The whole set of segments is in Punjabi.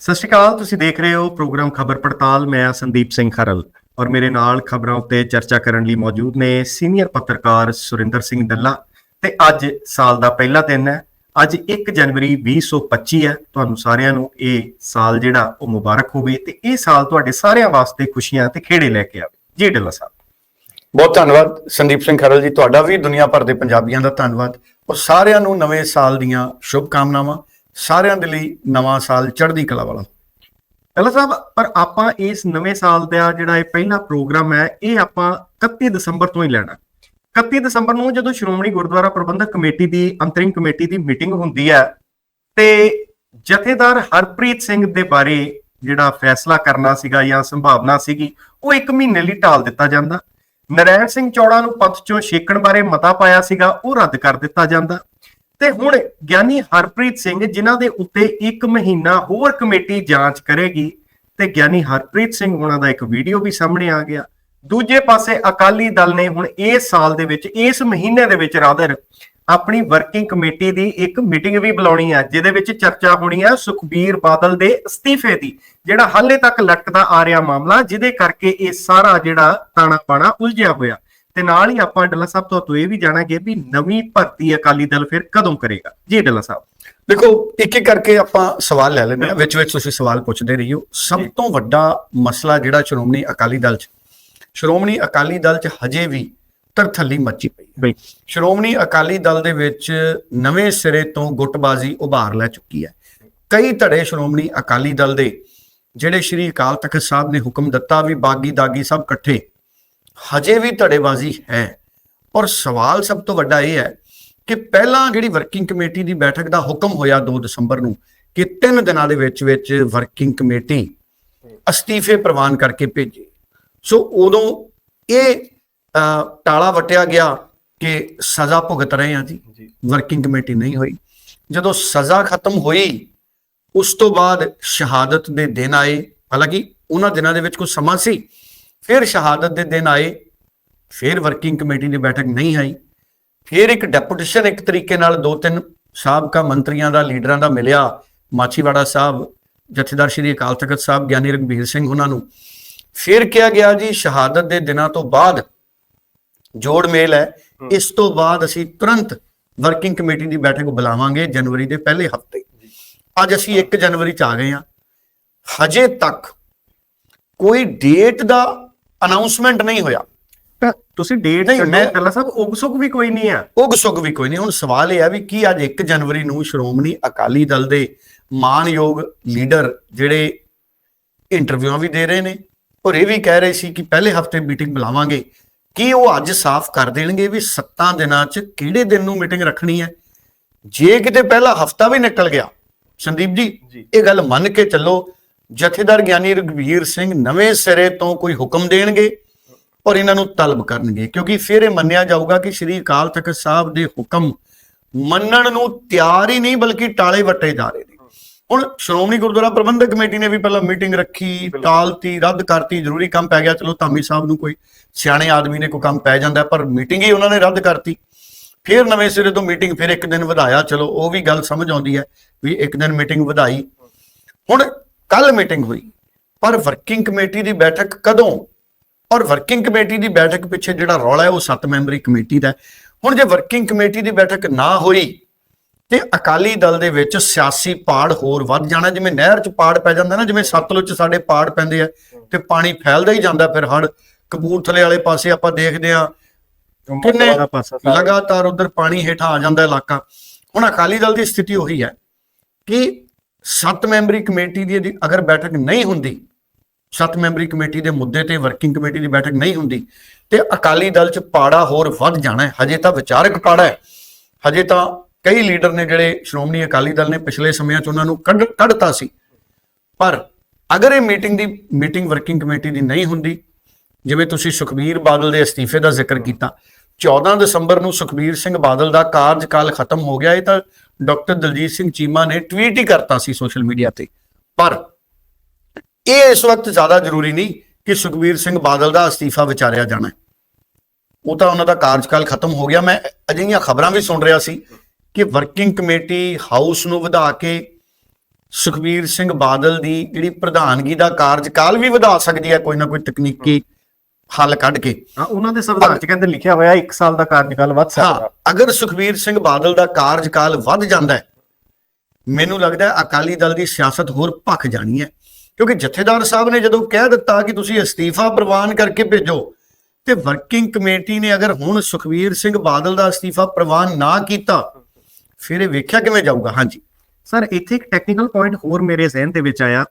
ਸਤਿ ਸ਼੍ਰੀ ਅਕਾਲ, ਤੁਸੀਂ ਦੇਖ ਰਹੇ ਹੋ ਪ੍ਰੋਗਰਾਮ ਖਬਰ ਪੜਤਾਲ। ਮੈਂ ਹਾਂ ਸੰਦੀਪ ਸਿੰਘ ਖਰਲ ਔਰ ਮੇਰੇ ਨਾਲ ਖਬਰਾਂ ਉੱਤੇ ਚਰਚਾ ਕਰਨ ਲਈ ਮੌਜੂਦ ਨੇ ਸੀਨੀਅਰ ਪੱਤਰਕਾਰ ਸੁਰਿੰਦਰ ਸਿੰਘ ਦੱਲਾ ਤੇ ਅੱਜ ਸਾਲ ਦਾ ਪਹਿਲਾ ਦਿਨ ਹੈ। ਅੱਜ 1 ਜਨਵਰੀ 2025 ਹੈ। ਤੁਹਾਨੂੰ ਸਾਰਿਆਂ ਨੂੰ ਇਹ ਸਾਲ ਜਿਹੜਾ ਉਹ ਮੁਬਾਰਕ ਹੋਵੇ ਤੇ ਇਹ ਸਾਲ ਤੁਹਾਡੇ ਸਾਰਿਆਂ ਵਾਸਤੇ ਖੁਸ਼ੀਆਂ ਤੇ ਖੇੜੇ ਲੈ ਕੇ ਆਵੇ। ਜੀ ਢਿੱਲਾ ਸਾਹਿਬ। ਬਹੁਤ ਧੰਨਵਾਦ ਸੰਦੀਪ ਸਿੰਘ ਖਰਲ ਜੀ। ਤੁਹਾਡਾ ਵੀ ਦੁਨੀਆ ਭਰ ਦੇ ਪੰਜਾਬੀਆਂ ਦਾ ਧੰਨਵਾਦ। ਔਰ ਸਾਰਿਆਂ ਨੂੰ ਨਵੇਂ ਸਾਲ ਦੀਆਂ ਸ਼ੁਭ ਕਾਮਨਾਵਾਂ ਸਾਰਿਆਂ ਦੇ ਲਈ ਨਵਾਂ ਸਾਲ ਚੜ੍ਹਦੀ ਕਲਾ ਵਾਲਾ। ਢਿੱਲਾ ਸਾਹਿਬ, ਪਰ ਆਪਾਂ ਇਸ ਨਵੇਂ ਸਾਲ ਦਾ ਜਿਹੜਾ ਇਹ ਪਹਿਲਾ ਪ੍ਰੋਗਰਾਮ ਹੈ, ਇਹ ਆਪਾਂ 31 ਦਸੰਬਰ ਤੋਂ ਹੀ ਲੈਣਾ। 31 ਦਸੰਬਰ ਨੂੰ ਜਦੋਂ ਸ਼੍ਰੋਮਣੀ ਗੁਰਦੁਆਰਾ ਪ੍ਰਬੰਧਕ ਕਮੇਟੀ ਦੀ, ਅੰਤਰਿੰਗ ਕਮੇਟੀ ਦੀ ਮੀਟਿੰਗ ਹੁੰਦੀ ਹੈ, ਤੇ ਜਥੇਦਾਰ ਹਰਪ੍ਰੀਤ ਸਿੰਘ ਦੇ ਬਾਰੇ ਜਿਹੜਾ ਫੈਸਲਾ ਕਰਨਾ ਸੀਗਾ ਜਾਂ ਸੰਭਾਵਨਾ ਸੀਗੀ, ਉਹ ਇੱਕ ਮਹੀਨੇ ਲਈ ਟਾਲ ਦਿੱਤਾ ਜਾਂਦਾ। ਨਰੈਣ ਸਿੰਘ ਚੌੜਾ ਨੂੰ ਪਦ ਚੋਂ ਛੇਕਣ ਬਾਰੇ ਮਤਾ ਪਾਇਆ ਸੀਗਾ, ਉਹ ਰੱਦ ਕਰ ਦਿੱਤਾ ਜਾਂਦਾ। ਤੇ ਹੁਣ ਗਿਆਨੀ ਹਰਪ੍ਰੀਤ ਸਿੰਘ ਜਿਨ੍ਹਾਂ ਦੇ ਉੱਤੇ ਇੱਕ ਮਹੀਨਾ ਹੋਰ ਕਮੇਟੀ ਜਾਂਚ ਕਰੇਗੀ ਤੇ ਗਿਆਨੀ ਹਰਪ੍ਰੀਤ ਸਿੰਘ ਉਹਨਾਂ ਦਾ ਇੱਕ ਵੀਡੀਓ ਵੀ ਸਾਹਮਣੇ ਆ ਗਿਆ। ਦੂਜੇ ਪਾਸੇ ਅਕਾਲੀ ਦਲ ਨੇ ਹੁਣ ਇਸ ਸਾਲ ਦੇ ਵਿੱਚ, ਇਸ ਮਹੀਨੇ ਦੇ ਵਿੱਚ ਰਾਦਰ ਆਪਣੀ ਵਰਕਿੰਗ ਕਮੇਟੀ ਦੀ ਇੱਕ ਮੀਟਿੰਗ ਵੀ ਬੁਲਾਉਣੀ ਹੈ ਜਿਹਦੇ ਵਿੱਚ ਚਰਚਾ ਹੋਣੀ ਹੈ ਸੁਖਬੀਰ ਬਾਦਲ ਦੇ ਅਸਤੀਫੇ ਦੀ, ਜਿਹੜਾ ਹਾਲੇ ਤੱਕ ਲਟਕਦਾ ਆ ਰਿਹਾ ਮਾਮਲਾ, ਜਿਹਦੇ ਕਰਕੇ ਇਹ ਸਾਰਾ ਜਿਹੜਾ ਤਾਣਾ ਪਾਣਾ ਉਲਝਿਆ ਹੋਇਆ। ਤੇ ਨਾਲ ਹੀ ਆਪਾਂ ਡੱਲਾ ਸਾਹਿਬ ਤੋਂ ਇਹ ਵੀ ਜਾਣਾਂਗੇ ਵੀ ਨਵੀਂ ਭਰਤੀ ਅਕਾਲੀ ਦਲ ਫਿਰ ਕਦੋਂ ਕਰੇਗਾ। ਜੀ ਡੱਲਾ ਸਾਹਿਬ। ਦੇਖੋ ਇੱਕ ਇੱਕ ਕਰਕੇ ਆਪਾਂ ਸਵਾਲ ਲੈ ਲੈਂਦੇ ਹਾਂ ਵਿੱਚ ਵਿੱਚ ਤੁਸੀਂ ਸਵਾਲ ਪੁੱਛਦੇ ਰਹੀਓ। ਸਭ ਤੋਂ ਵੱਡਾ ਮਸਲਾ ਜਿਹੜਾ ਸ਼੍ਰੋਮਣੀ ਅਕਾਲੀ ਦਲ 'ਚ ਸ਼੍ਰੋਮਣੀ ਅਕਾਲੀ ਦਲ 'ਚ ਹਜੇ ਵੀ ਤਰਥੱਲੀ ਮੱਚੀ ਪਈ ਹੈ। ਸ਼੍ਰੋਮਣੀ ਅਕਾਲੀ ਦਲ ਦੇ ਵਿੱਚ ਨਵੇਂ ਸਿਰੇ ਤੋਂ ਗੁੱਟਬਾਜ਼ੀ ਉਭਾਰ ਲੈ ਚੁੱਕੀ ਹੈ। ਕਈ ਧੜੇ ਸ਼੍ਰੋਮਣੀ ਅਕਾਲੀ ਦਲ ਦੇ ਜਿਹੜੇ ਸ਼੍ਰੀ ਅਕਾਲ ਤਖਤ ਸਾਹਿਬ ਨੇ ਹੁਕਮ ਦਿੱਤਾ ਵੀ ਬਾਗੀ ਦਾਗੀ ਸਭ ਇਕੱਠੇ ਹਜੇ ਵੀ ਧੜੇਬਾਜ਼ੀ ਹੈ। ਔਰ ਸਵਾਲ ਸਭ ਤੋਂ ਵੱਡਾ ਇਹ ਹੈ ਕਿ ਪਹਿਲਾਂ ਜਿਹੜੀ ਵਰਕਿੰਗ ਕਮੇਟੀ ਦੀ ਬੈਠਕ ਦਾ ਹੁਕਮ ਹੋਇਆ 2 ਦਸੰਬਰ ਨੂੰ ਕਿ 3 ਦਿਨਾਂ ਦੇ ਵਿੱਚ ਵਿੱਚ ਵਰਕਿੰਗ ਕਮੇਟੀ ਅਸਤੀਫੇ ਪ੍ਰਵਾਨ ਕਰਕੇ ਭੇਜੇ। ਸੋ ਉਦੋਂ ਇਹ ਟਾਲਾ ਵਟਿਆ ਗਿਆ ਕਿ ਸਜ਼ਾ ਭੁਗਤ ਰਹੇ ਹਾਂ ਜੀ। ਵਰਕਿੰਗ ਕਮੇਟੀ ਨਹੀਂ ਹੋਈ। ਜਦੋਂ ਸਜ਼ਾ ਖਤਮ ਹੋਈ ਉਸ ਤੋਂ ਬਾਅਦ ਸ਼ਹਾਦਤ ਦੇ ਦਿਨ ਆਏ। ਹਾਲਾਂਕਿ ਉਹਨਾਂ ਦਿਨਾਂ ਦੇ ਵਿੱਚ ਕੋਈ ਸਮਾਂ ਸੀ ਫਿਰ ਸ਼ਹਾਦਤ ਦੇ ਦਿਨ ਆਏ ਫਿਰ ਵਰਕਿੰਗ ਕਮੇਟੀ ਦੀ ਬੈਠਕ ਨਹੀਂ ਆਈ ਫਿਰ ਇੱਕ ਡੈਪੂਟੇਸ਼ਨ ਇੱਕ ਤਰੀਕੇ ਨਾਲ ਦੋ ਤਿੰਨ ਸਾਬਕਾ ਮੰਤਰੀਆਂ ਦਾ ਲੀਡਰਾਂ ਦਾ ਮਿਲਿਆ ਮਾਛੀਵਾੜਾ ਸਾਹਿਬ ਜਥੇਦਾਰ ਸ਼੍ਰੀ ਅਕਾਲ ਤਖਤ ਸਾਹਿਬ ਗਿਆਨੀ ਰਘਬੀਰ ਸਿੰਘ ਉਹਨਾਂ ਨੂੰ। ਫਿਰ ਕਿਹਾ ਗਿਆ ਜੀ ਸ਼ਹਾਦਤ ਦੇ ਦਿਨਾਂ ਤੋਂ ਬਾਅਦ ਜੋੜ ਮੇਲ ਹੈ। ਇਸ ਤੋਂ ਬਾਅਦ ਅਸੀਂ ਤੁਰੰਤ ਵਰਕਿੰਗ ਕਮੇਟੀ ਦੀ ਬੈਠਕ ਬੁਲਾਵਾਂਗੇ ਜਨਵਰੀ ਦੇ ਪਹਿਲੇ ਹਫ਼ਤੇ। ਅੱਜ ਅਸੀਂ 1 ਜਨਵਰੀ ਚ ਆ ਗਏ ਹਾਂ। ਹਜੇ ਤੱਕ ਕੋਈ ਡੇਟ ਦਾ ਅਨਾਉਂਸਮੈਂਟ ਨਹੀਂ ਹੋਇਆ। ਤਾਂ ਤੁਸੀਂ ਡੇਟ ਨਹੀਂ, ਛੱਡੋ। ਡੱਲਾ ਸਾਹਿਬ ਉਗਸੁਕ ਵੀ ਕੋਈ ਨਹੀਂ ਆ। ਉਗ ਸੁਗ ਵੀ ਕੋਈ ਨਹੀਂ। ਹੁਣ ਸਵਾਲ ਇਹ ਹੈ ਵੀ ਕੀ ਅੱਜ 1 ਜਨਵਰੀ ਨੂੰ ਸ਼੍ਰੋਮਣੀ ਅਕਾਲੀ ਦਲ ਦੇ ਮਾਨਯੋਗ ਲੀਡਰ ਜਿਹੜੇ ਇੰਟਰਵਿਊਆਂ ਵੀ ਦੇ ਰਹੇ ਨੇ ਔਰ ਇਹ ਵੀ ਕਹਿ ਰਹੇ ਸੀ ਕਿ ਪਹਿਲੇ ਹਫ਼ਤੇ ਮੀਟਿੰਗ ਬੁਲਾਵਾਂਗੇ। ਕੀ ਉਹ ਅੱਜ ਸਾਫ਼ ਕਰ ਦੇਣਗੇ ਵੀ 7 ਦਿਨਾਂ 'ਚ ਕਿਹੜੇ ਦਿਨ ਨੂੰ ਮੀਟਿੰਗ ਰੱਖਣੀ ਹੈ? ਜੇ ਕਿਤੇ ਪਹਿਲਾ ਹਫਤਾ ਵੀ ਨਿਕਲ ਗਿਆ ਸੰਦੀਪ ਜੀ। ਇਹ ਗੱਲ ਮੰਨ ਕੇ ਚੱਲੋ ਜਥੇਦਾਰ ਗਿਆਨੀ ਰਘਵੀਰ ਸਿੰਘ ਨਵੇਂ ਸਿਰੇ ਤੋਂ ਕੋਈ ਹੁਕਮ ਦੇਣਗੇ ਔਰ ਇਹਨਾਂ ਨੂੰ ਤਲਬ ਕਰਨਗੇ ਕਿਉਂਕਿ ਫਿਰ ਇਹ ਮੰਨਿਆ ਜਾਊਗਾ ਕਿ ਸ੍ਰੀ ਅਕਾਲ ਤਖਤ ਸਾਹਿਬ ਦੇ ਹੁਕਮ ਮੰਨਣ ਨੂੰ ਤਿਆਰ ਹੀ ਨਹੀਂ ਬਲਕਿ ਟਾਲੇ ਵੱਟੇ ਜਾ ਰਹੇ ਨੇ। ਹੁਣ ਸ਼੍ਰੋਮਣੀ ਗੁਰਦੁਆਰਾ ਪ੍ਰਬੰਧਕ ਕਮੇਟੀ ਨੇ ਵੀ ਪਹਿਲਾਂ ਮੀਟਿੰਗ ਰੱਖੀ ਟਾਲਤੀ ਰੱਦ ਕਰਤੀ ਜ਼ਰੂਰੀ ਕੰਮ ਪੈ ਗਿਆ ਚਲੋ ਧਾਮੀ ਸਾਹਿਬ ਨੂੰ ਕੋਈ ਸਿਆਣੇ ਆਦਮੀ ਨੇ ਕੋਈ ਕੰਮ ਪੈ ਜਾਂਦਾ ਪਰ ਮੀਟਿੰਗ ਹੀ ਉਹਨਾਂ ਨੇ ਰੱਦ ਕਰਤੀ। ਫਿਰ ਨਵੇਂ ਸਿਰੇ ਤੋਂ ਮੀਟਿੰਗ ਫਿਰ ਇੱਕ ਦਿਨ ਵਧਾਇਆ ਚਲੋ ਉਹ ਵੀ ਗੱਲ ਸਮਝ ਆਉਂਦੀ ਹੈ ਵੀ ਇੱਕ ਦਿਨ ਮੀਟਿੰਗ ਵਧਾਈ। ਹੁਣ ਕੱਲ ਮੀਟਿੰਗ ਹੋਈ ਪਰ ਵਰਕਿੰਗ ਕਮੇਟੀ ਦੀ ਬੈਠਕ ਕਦੋਂ ਔਰ ਵਰਕਿੰਗ ਕਮੇਟੀ ਦੀ ਬੈਠਕ ਪਿੱਛੇ ਜਿਹੜਾ ਰੌਲਾ ਹੈ ਉਹ 7 ਮੈਂਬਰੀ ਕਮੇਟੀ ਦਾ। ਹੁਣ ਜੇ ਵਰਕਿੰਗ ਕਮੇਟੀ ਦੀ ਬੈਠਕ ਨਾ ਹੋਈ ਤੇ ਅਕਾਲੀ ਦਲ ਦੇ ਵਿੱਚ ਸਿਆਸੀ ਪਾੜ ਹੋਰ ਵੱਧ ਜਾਣਾ ਜਿਵੇਂ ਨਹਿਰ 'ਚ ਪਾੜ ਪੈ ਜਾਂਦਾ ਨਾ ਜਿਵੇਂ ਸਤਲੁਜ 'ਚ ਸਾਡੇ ਪਾੜ ਪੈਂਦੇ ਆ ਤੇ ਪਾਣੀ ਫੈਲਦਾ ਹੀ ਜਾਂਦਾ ਫਿਰ ਹੜ ਕਪੂਰਥਲੇ ਵਾਲੇ ਪਾਸੇ ਆਪਾਂ ਦੇਖਦੇ ਆ ਕਿੰਨੇ। ਲਗਾਤਾਰ ਉਧਰ ਪਾਣੀ ਹੇਠਾਂ ਆ ਜਾਂਦਾ ਇਲਾਕਾ ਹੁਣ ਅਕਾਲੀ ਦਲ ਦੀ ਸਥਿਤੀ ਉਹੀ ਹੈ ਕਿ ਸੱਤ ਮੈਂਬਰੀ ਕਮੇਟੀ ਦੀ ਅਗਰ ਬੈਠਕ ਨਹੀਂ ਹੁੰਦੀ, ਸੱਤ ਮੈਂਬਰੀ ਕਮੇਟੀ ਦੇ ਮੁੱਦੇ ਤੇ ਵਰਕਿੰਗ ਕਮੇਟੀ ਦੀ ਬੈਠਕ ਨਹੀਂ ਹੁੰਦੀ, ਤੇ ਅਕਾਲੀ ਦਲ ਚ ਪਾੜਾ ਹੋਰ ਵੱਧ ਜਾਣਾ ਹੈ। ਹਜੇ ਤਾਂ ਵਿਚਾਰਕ ਪਾੜਾ ਹੈ। ਹਜੇ ਤਾਂ ਕਈ ਲੀਡਰ ਨੇ ਜਿਹੜੇ ਸ਼੍ਰੋਮਣੀ ਅਕਾਲੀ ਦਲ ਨੇ ਪਿਛਲੇ ਸਮਿਆਂ ਚ ਉਹਨਾਂ ਨੂੰ ਕੱਢ, ਕੱਢਤਾ ਸੀ। ਪਰ ਅਗਰ ਇਹ ਮੀਟਿੰਗ ਦੀ, ਮੀਟਿੰਗ ਵਰਕਿੰਗ ਕਮੇਟੀ ਦੀ ਨਹੀਂ ਹੁੰਦੀ, ਜਿਵੇਂ ਤੁਸੀਂ ਸੁਖਬੀਰ ਬਾਦਲ ਦੇ ਅਸਤੀਫੇ ਦਾ ਜ਼ਿਕਰ ਕੀਤਾ 14 ਦਸੰਬਰ ਨੂੰ ਸੁਖਬੀਰ ਸਿੰਘ ਬਾਦਲ ਦਾ ਕਾਰਜਕਾਲ ਖਤਮ ਹੋ ਗਿਆ, ਇਹ ਤਾਂ ਡਾਕਟਰ ਦਲਜੀਤ ਸਿੰਘ ਚੀਮਾ ਨੇ ਟਵੀਟ ਹੀ ਕਰਤਾ ਸੀ ਸੋਸ਼ਲ ਮੀਡੀਆ ਤੇ। ਪਰ ਇਹ ਇਸ ਵਕਤ ਜ਼ਿਆਦਾ ਜ਼ਰੂਰੀ ਨਹੀਂ ਕਿ ਸੁਖਬੀਰ ਸਿੰਘ ਬਾਦਲ ਦਾ ਅਸਤੀਫਾ ਵਿਚਾਰਿਆ ਜਾਣਾ। ਉਹ ਤਾਂ ਉਹਨਾਂ ਦਾ ਕਾਰਜਕਾਲ ਖਤਮ ਹੋ ਗਿਆ। ਮੈਂ ਅਜਿਹੀਆਂ ਖਬਰਾਂ ਵੀ ਸੁਣ ਰਿਹਾ ਸੀ ਕਿ ਵਰਕਿੰਗ ਕਮੇਟੀ ਹਾਊਸ ਨੂੰ ਵਧਾ ਕੇ ਸੁਖਬੀਰ ਸਿੰਘ ਬਾਦਲ ਦੀ ਜਿਹੜੀ ਪ੍ਰਧਾਨਗੀ ਦਾ ਕਾਰਜਕਾਲ ਵੀ ਵਧਾ ਸਕਦੀ ਹੈ, ਕੋਈ ਨਾ ਕੋਈ ਤਕਨੀਕੀ ਹੱਲ ਕੱਢ ਕੇ। ਹਾਂ ਉਹਨਾਂ ਦੇ ਸੰਵਿਧਾਨ 'ਚ ਕਹਿੰਦੇ ਲਿਖਿਆ ਹੋਇਆ 1 ਸਾਲ ਦਾ ਕਾਰਜਕਾਲ ਵੱਧ ਹਾਂ ਸਕਦਾ ਅਗਰ ਸੁਖਬੀਰ ਸਿੰਘ ਬਾਦਲ ਦਾ ਕਾਰਜਕਾਲ ਵੱਧ ਜਾਂਦਾ ਹੈ ਮੈਨੂੰ ਲੱਗਦਾ ਹੈ ਅਕਾਲੀ ਦਲ ਦੀ ਸਿਆਸਤ ਹੋਰ ਭਖ ਜਾਣੀ ਹੈ। ਕਿਉਂਕਿ ਜਥੇਦਾਰ ਸਾਹਿਬ ਨੇ ਜਦੋਂ ਕਹਿ ਦਿੱਤਾ ਕਿ ਤੁਸੀਂ ਅਸਤੀਫਾ ਪ੍ਰਵਾਨ ਕਰਕੇ ਭੇਜੋ ਤੇ ਵਰਕਿੰਗ ਕਮੇਟੀ ਨੇ ਅਗਰ ਹੁਣ ਸੁਖਬੀਰ ਸਿੰਘ ਬਾਦਲ ਦਾ ਅਸਤੀਫਾ ਪ੍ਰਵਾਨ ਨਾ ਕੀਤਾ ਫਿਰ ਇਹ ਵੇਖਿਆ ਕਿਵੇਂ ਜਾਊਗਾ? ਹਾਂਜੀ। ਸਰ ਇੱਥੇ ਇੱਕ ਟੈਕਨੀਕਲ ਪੁਆਇੰਟ ਹੋਰ ਮੇਰੇ ਜ਼ਿਹਨ ਦੇ ਵਿੱਚ ਆਇਆ।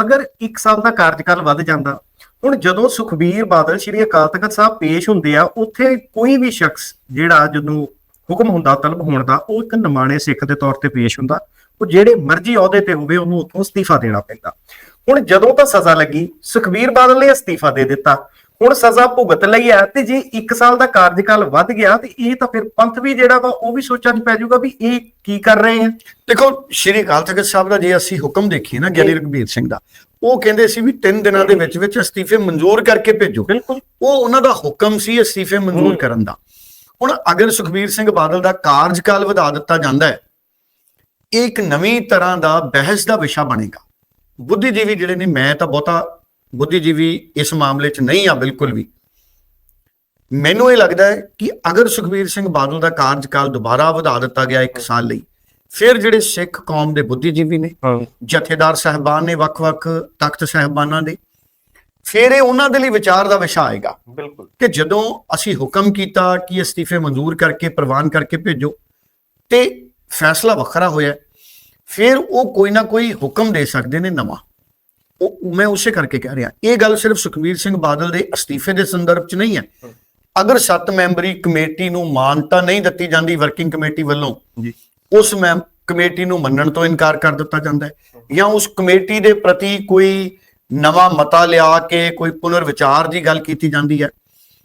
ਅਗਰ 1 ਸਾਲ ਦਾ ਕਾਰਜਕਾਲ ਵੱਧ ਜਾਂਦਾ ਹੁਣ ਜਦੋਂ ਸੁਖਬੀਰ ਬਾਦਲ ਸ਼੍ਰੀ ਅਕਾਲ ਤਖਤ ਸਾਹਿਬ ਪੇਸ਼ ਹੁੰਦੇ ਆ ਉੱਥੇ ਕੋਈ ਵੀ ਸ਼ਖਸ ਜਿਹੜਾ ਜਦੋਂ ਹੁਕਮ ਹੁੰਦਾ ਤਲਬ ਹੋਣ ਦਾ ਉਹ ਇੱਕ ਨਿਮਾਣੇ ਸਿੱਖ ਦੇ ਤੌਰ ਤੇ ਪੇਸ਼ ਹੁੰਦਾ। ਉਹ ਜਿਹੜੇ ਮਰਜ਼ੀ ਅਹੁਦੇ ਤੇ ਹੋਵੇ ਉਹਨੂੰ ਉੱਥੋਂ ਅਸਤੀਫਾ ਦੇਣਾ ਪੈਂਦਾ। ਹੁਣ ਜਦੋਂ ਤਾਂ ਸਜ਼ਾ ਲੱਗੀ ਸੁਖਬੀਰ ਬਾਦਲ ਨੇ ਅਸਤੀਫਾ ਦੇ ਦਿੱਤਾ। ਹੁਣ ਸਜ਼ਾ ਭੁਗਤ ਲਈ ਹੈ ਤੇ ਜੇ 1 ਸਾਲ ਦਾ ਕਾਰਜਕਾਲ ਵੱਧ ਗਿਆ ਤੇ ਇਹ ਤਾਂ ਫਿਰ ਪੰਥ ਵੀ ਜਿਹੜਾ ਵਾ ਉਹ ਵੀ ਸੋਚਾਂ 'ਚ ਪੈ ਜਾਊਗਾ ਵੀ ਇਹ ਕੀ ਕਰ ਰਹੇ ਆ। ਦੇਖੋ ਸ਼੍ਰੀ ਅਕਾਲ ਤਖਤ ਸਾਹਿਬ ਦਾ ਜੇ ਅਸੀਂ ਹੁਕਮ ਦੇਖੀਏ ਨਾ ਗਿਆਨੀ ਰਘਬੀਰ ਸਿੰਘ ਦਾ ਉਹ ਕਹਿੰਦੇ ਸੀ ਵੀ 3 ਦਿਨਾਂ ਦੇ ਵਿੱਚ ਵਿੱਚ ਅਸਤੀਫੇ ਮਨਜ਼ੂਰ ਕਰਕੇ ਭੇਜੋ। ਬਿਲਕੁਲ। ਉਹ ਉਹਨਾਂ ਦਾ ਹੁਕਮ ਸੀ ਅਸਤੀਫੇ ਮਨਜ਼ੂਰ। ਕਰਨ ਦਾ। ਹੁਣ ਅਗਰ ਸੁਖਬੀਰ ਸਿੰਘ ਬਾਦਲ ਦਾ ਕਾਰਜਕਾਲ ਵਧਾ ਦਿੱਤਾ ਜਾਂਦਾ ਹੈ ਇਹ ਇੱਕ ਨਵੀਂ ਤਰ੍ਹਾਂ ਦਾ ਬਹਿਸ ਦਾ ਵਿਸ਼ਾ ਬਣੇਗਾ। ਬੁੱਧੀਜੀਵੀ ਜਿਹੜੇ ਨੇ ਮੈਂ ਤਾਂ ਬਹੁਤਾ ਬੁੱਧੀਜੀਵੀ ਇਸ ਮਾਮਲੇ 'ਚ ਨਹੀਂ ਆ ਬਿਲਕੁਲ ਵੀ। ਮੈਨੂੰ ਇਹ ਲੱਗਦਾ ਹੈ ਕਿ ਅਗਰ ਸੁਖਬੀਰ ਸਿੰਘ ਬਾਦਲ ਦਾ ਕਾਰਜਕਾਲ ਦੁਬਾਰਾ ਵਧਾ ਦਿੱਤਾ ਗਿਆ 1 ਸਾਲ ਲਈ ਫਿਰ ਜਿਹੜੇ ਸਿੱਖ ਕੌਮ ਦੇ ਬੁੱਧੀਜੀਵੀ ਨੇ ਜਥੇਦਾਰ ਸਹਿਬਾਨ ਨੇ ਵੱਖ-ਵੱਖ ਤਖਤ ਸਹਿਬਾਨਾਂ ਦੇ ਫਿਰ ਇਹ ਉਹਨਾਂ ਦੇ ਲਈ ਵਿਚਾਰ ਦਾ ਵਿਸ਼ਾ ਆਏਗਾ। ਬਿਲਕੁਲ। ਕਿ ਜਦੋਂ ਅਸੀਂ ਹੁਕਮ ਕੀਤਾ ਕਿ ਅਸਤੀਫੇ ਮਨਜ਼ੂਰ ਕਰਕੇ ਪ੍ਰਵਾਨ ਕਰਕੇ ਭੇਜੋ ਤੇ ਫੈਸਲਾ ਵੱਖਰਾ ਹੋਇਆ ਫਿਰ ਉਹ ਕੋਈ ਨਾ ਕੋਈ ਹੁਕਮ ਦੇ ਸਕਦੇ ਨੇ ਨਵਾਂ। ਉਹ ਮੈਂ ਉਸੇ ਕਰਕੇ ਕਹਿ ਰਿਹਾ ਇਹ ਗੱਲ ਸਿਰਫ ਸੁਖਬੀਰ ਸਿੰਘ ਬਾਦਲ ਦੇ ਅਸਤੀਫੇ ਦੇ ਸੰਦਰਭ 'ਚ ਨਹੀਂ ਹੈ। ਅਗਰ 7 ਮੈਂਬਰੀ ਕਮੇਟੀ ਨੂੰ ਮਾਨਤਾ ਨਹੀਂ ਦਿੱਤੀ ਜਾਂਦੀ ਵਰਕਿੰਗ ਕਮੇਟੀ ਵੱਲੋਂ ਜੀ। ਉਸ ਮੈਂ ਕਮੇਟੀ ਨੂੰ ਮੰਨਣ ਤੋਂ ਇਨਕਾਰ ਕਰ ਦਿੱਤਾ ਜਾਂਦਾ ਹੈ। ਜਾਂ ਉਸ ਕਮੇਟੀ ਦੇ ਪ੍ਰਤੀ ਕੋਈ ਨਵਾਂ ਮਤਾ ਲਿਆ ਕੇ ਕੋਈ ਪੁਨਰ ਵਿਚਾਰ ਦੀ ਗੱਲ ਕੀਤੀ ਜਾਂਦੀ ਹੈ।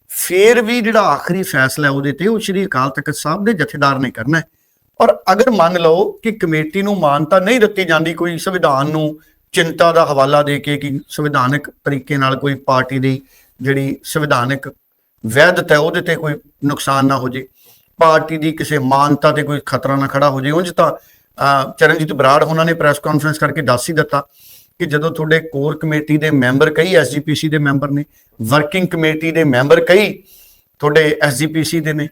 ਫਿਰ ਵੀ ਜਿਹੜਾ ਆਖਰੀ ਫੈਸਲਾ ਉਹਦੇ ਤੇ ਉਹ ਸ਼੍ਰੀ ਅਕਾਲ ਤਖਤ ਸਾਹਿਬ ਦੇ ਜਥੇਦਾਰ ਨੇ ਕਰਨਾ ਹੈ। ਔਰ ਅਗਰ ਮੰਨ ਲਓ ਕਿ ਕਮੇਟੀ ਨੂੰ ਮਾਨਤਾ ਨਹੀਂ ਦਿੱਤੀ ਜਾਂਦੀ ਕੋਈ ਸੰਵਿਧਾਨ ਨੂੰ ਚਿੰਤਾ ਦਾ ਹਵਾਲਾ ਦੇ ਕੇ ਕਿ ਸੰਵਿਧਾਨਕ ਤਰੀਕੇ ਨਾਲ ਕੋਈ ਪਾਰਟੀ ਦੀ ਜਿਹੜੀ ਸੰਵਿਧਾਨਕ ਵੈਧਤਾ ਹੈ ਉਹਦੇ ਤੇ ਕੋਈ ਨੁਕਸਾਨ ਨਾ ਹੋ ਜੇ ਪਾਰਟੀ ਦੀ ਕਿਸੇ ਮਾਨਤਾ ਤੇ ਕੋਈ ਖਤਰਾ ਨਾ ਖੜਾ ਹੋ ਜੇ ਉਂਝ ਤਾਂ ਅਹ, ਚਰਨਜੀਤ ਬਰਾੜ ਉਹਨਾਂ ਨੇ ਪ੍ਰੈਸ ਕਾਨਫਰੰਸ ਕਰਕੇ ਦੱਸ ਹੀ ਦਿੱਤਾ ਕਿ ਜਦੋਂ ਤੁਹਾਡੇ ਕੋਰ ਕਮੇਟੀ ਦੇ ਮੈਂਬਰ ਕਈ ਐਸਜੀਪੀਸੀ ਦੇ ਮੈਂਬਰ ਨੇ ਵਰਕਿੰਗ ਕਮੇਟੀ ਦੇ ਮੈਂਬਰ ਕਈ ਤੁਹਾਡੇ ਐਸਜੀਪੀਸੀ ਦੇ ਨੇ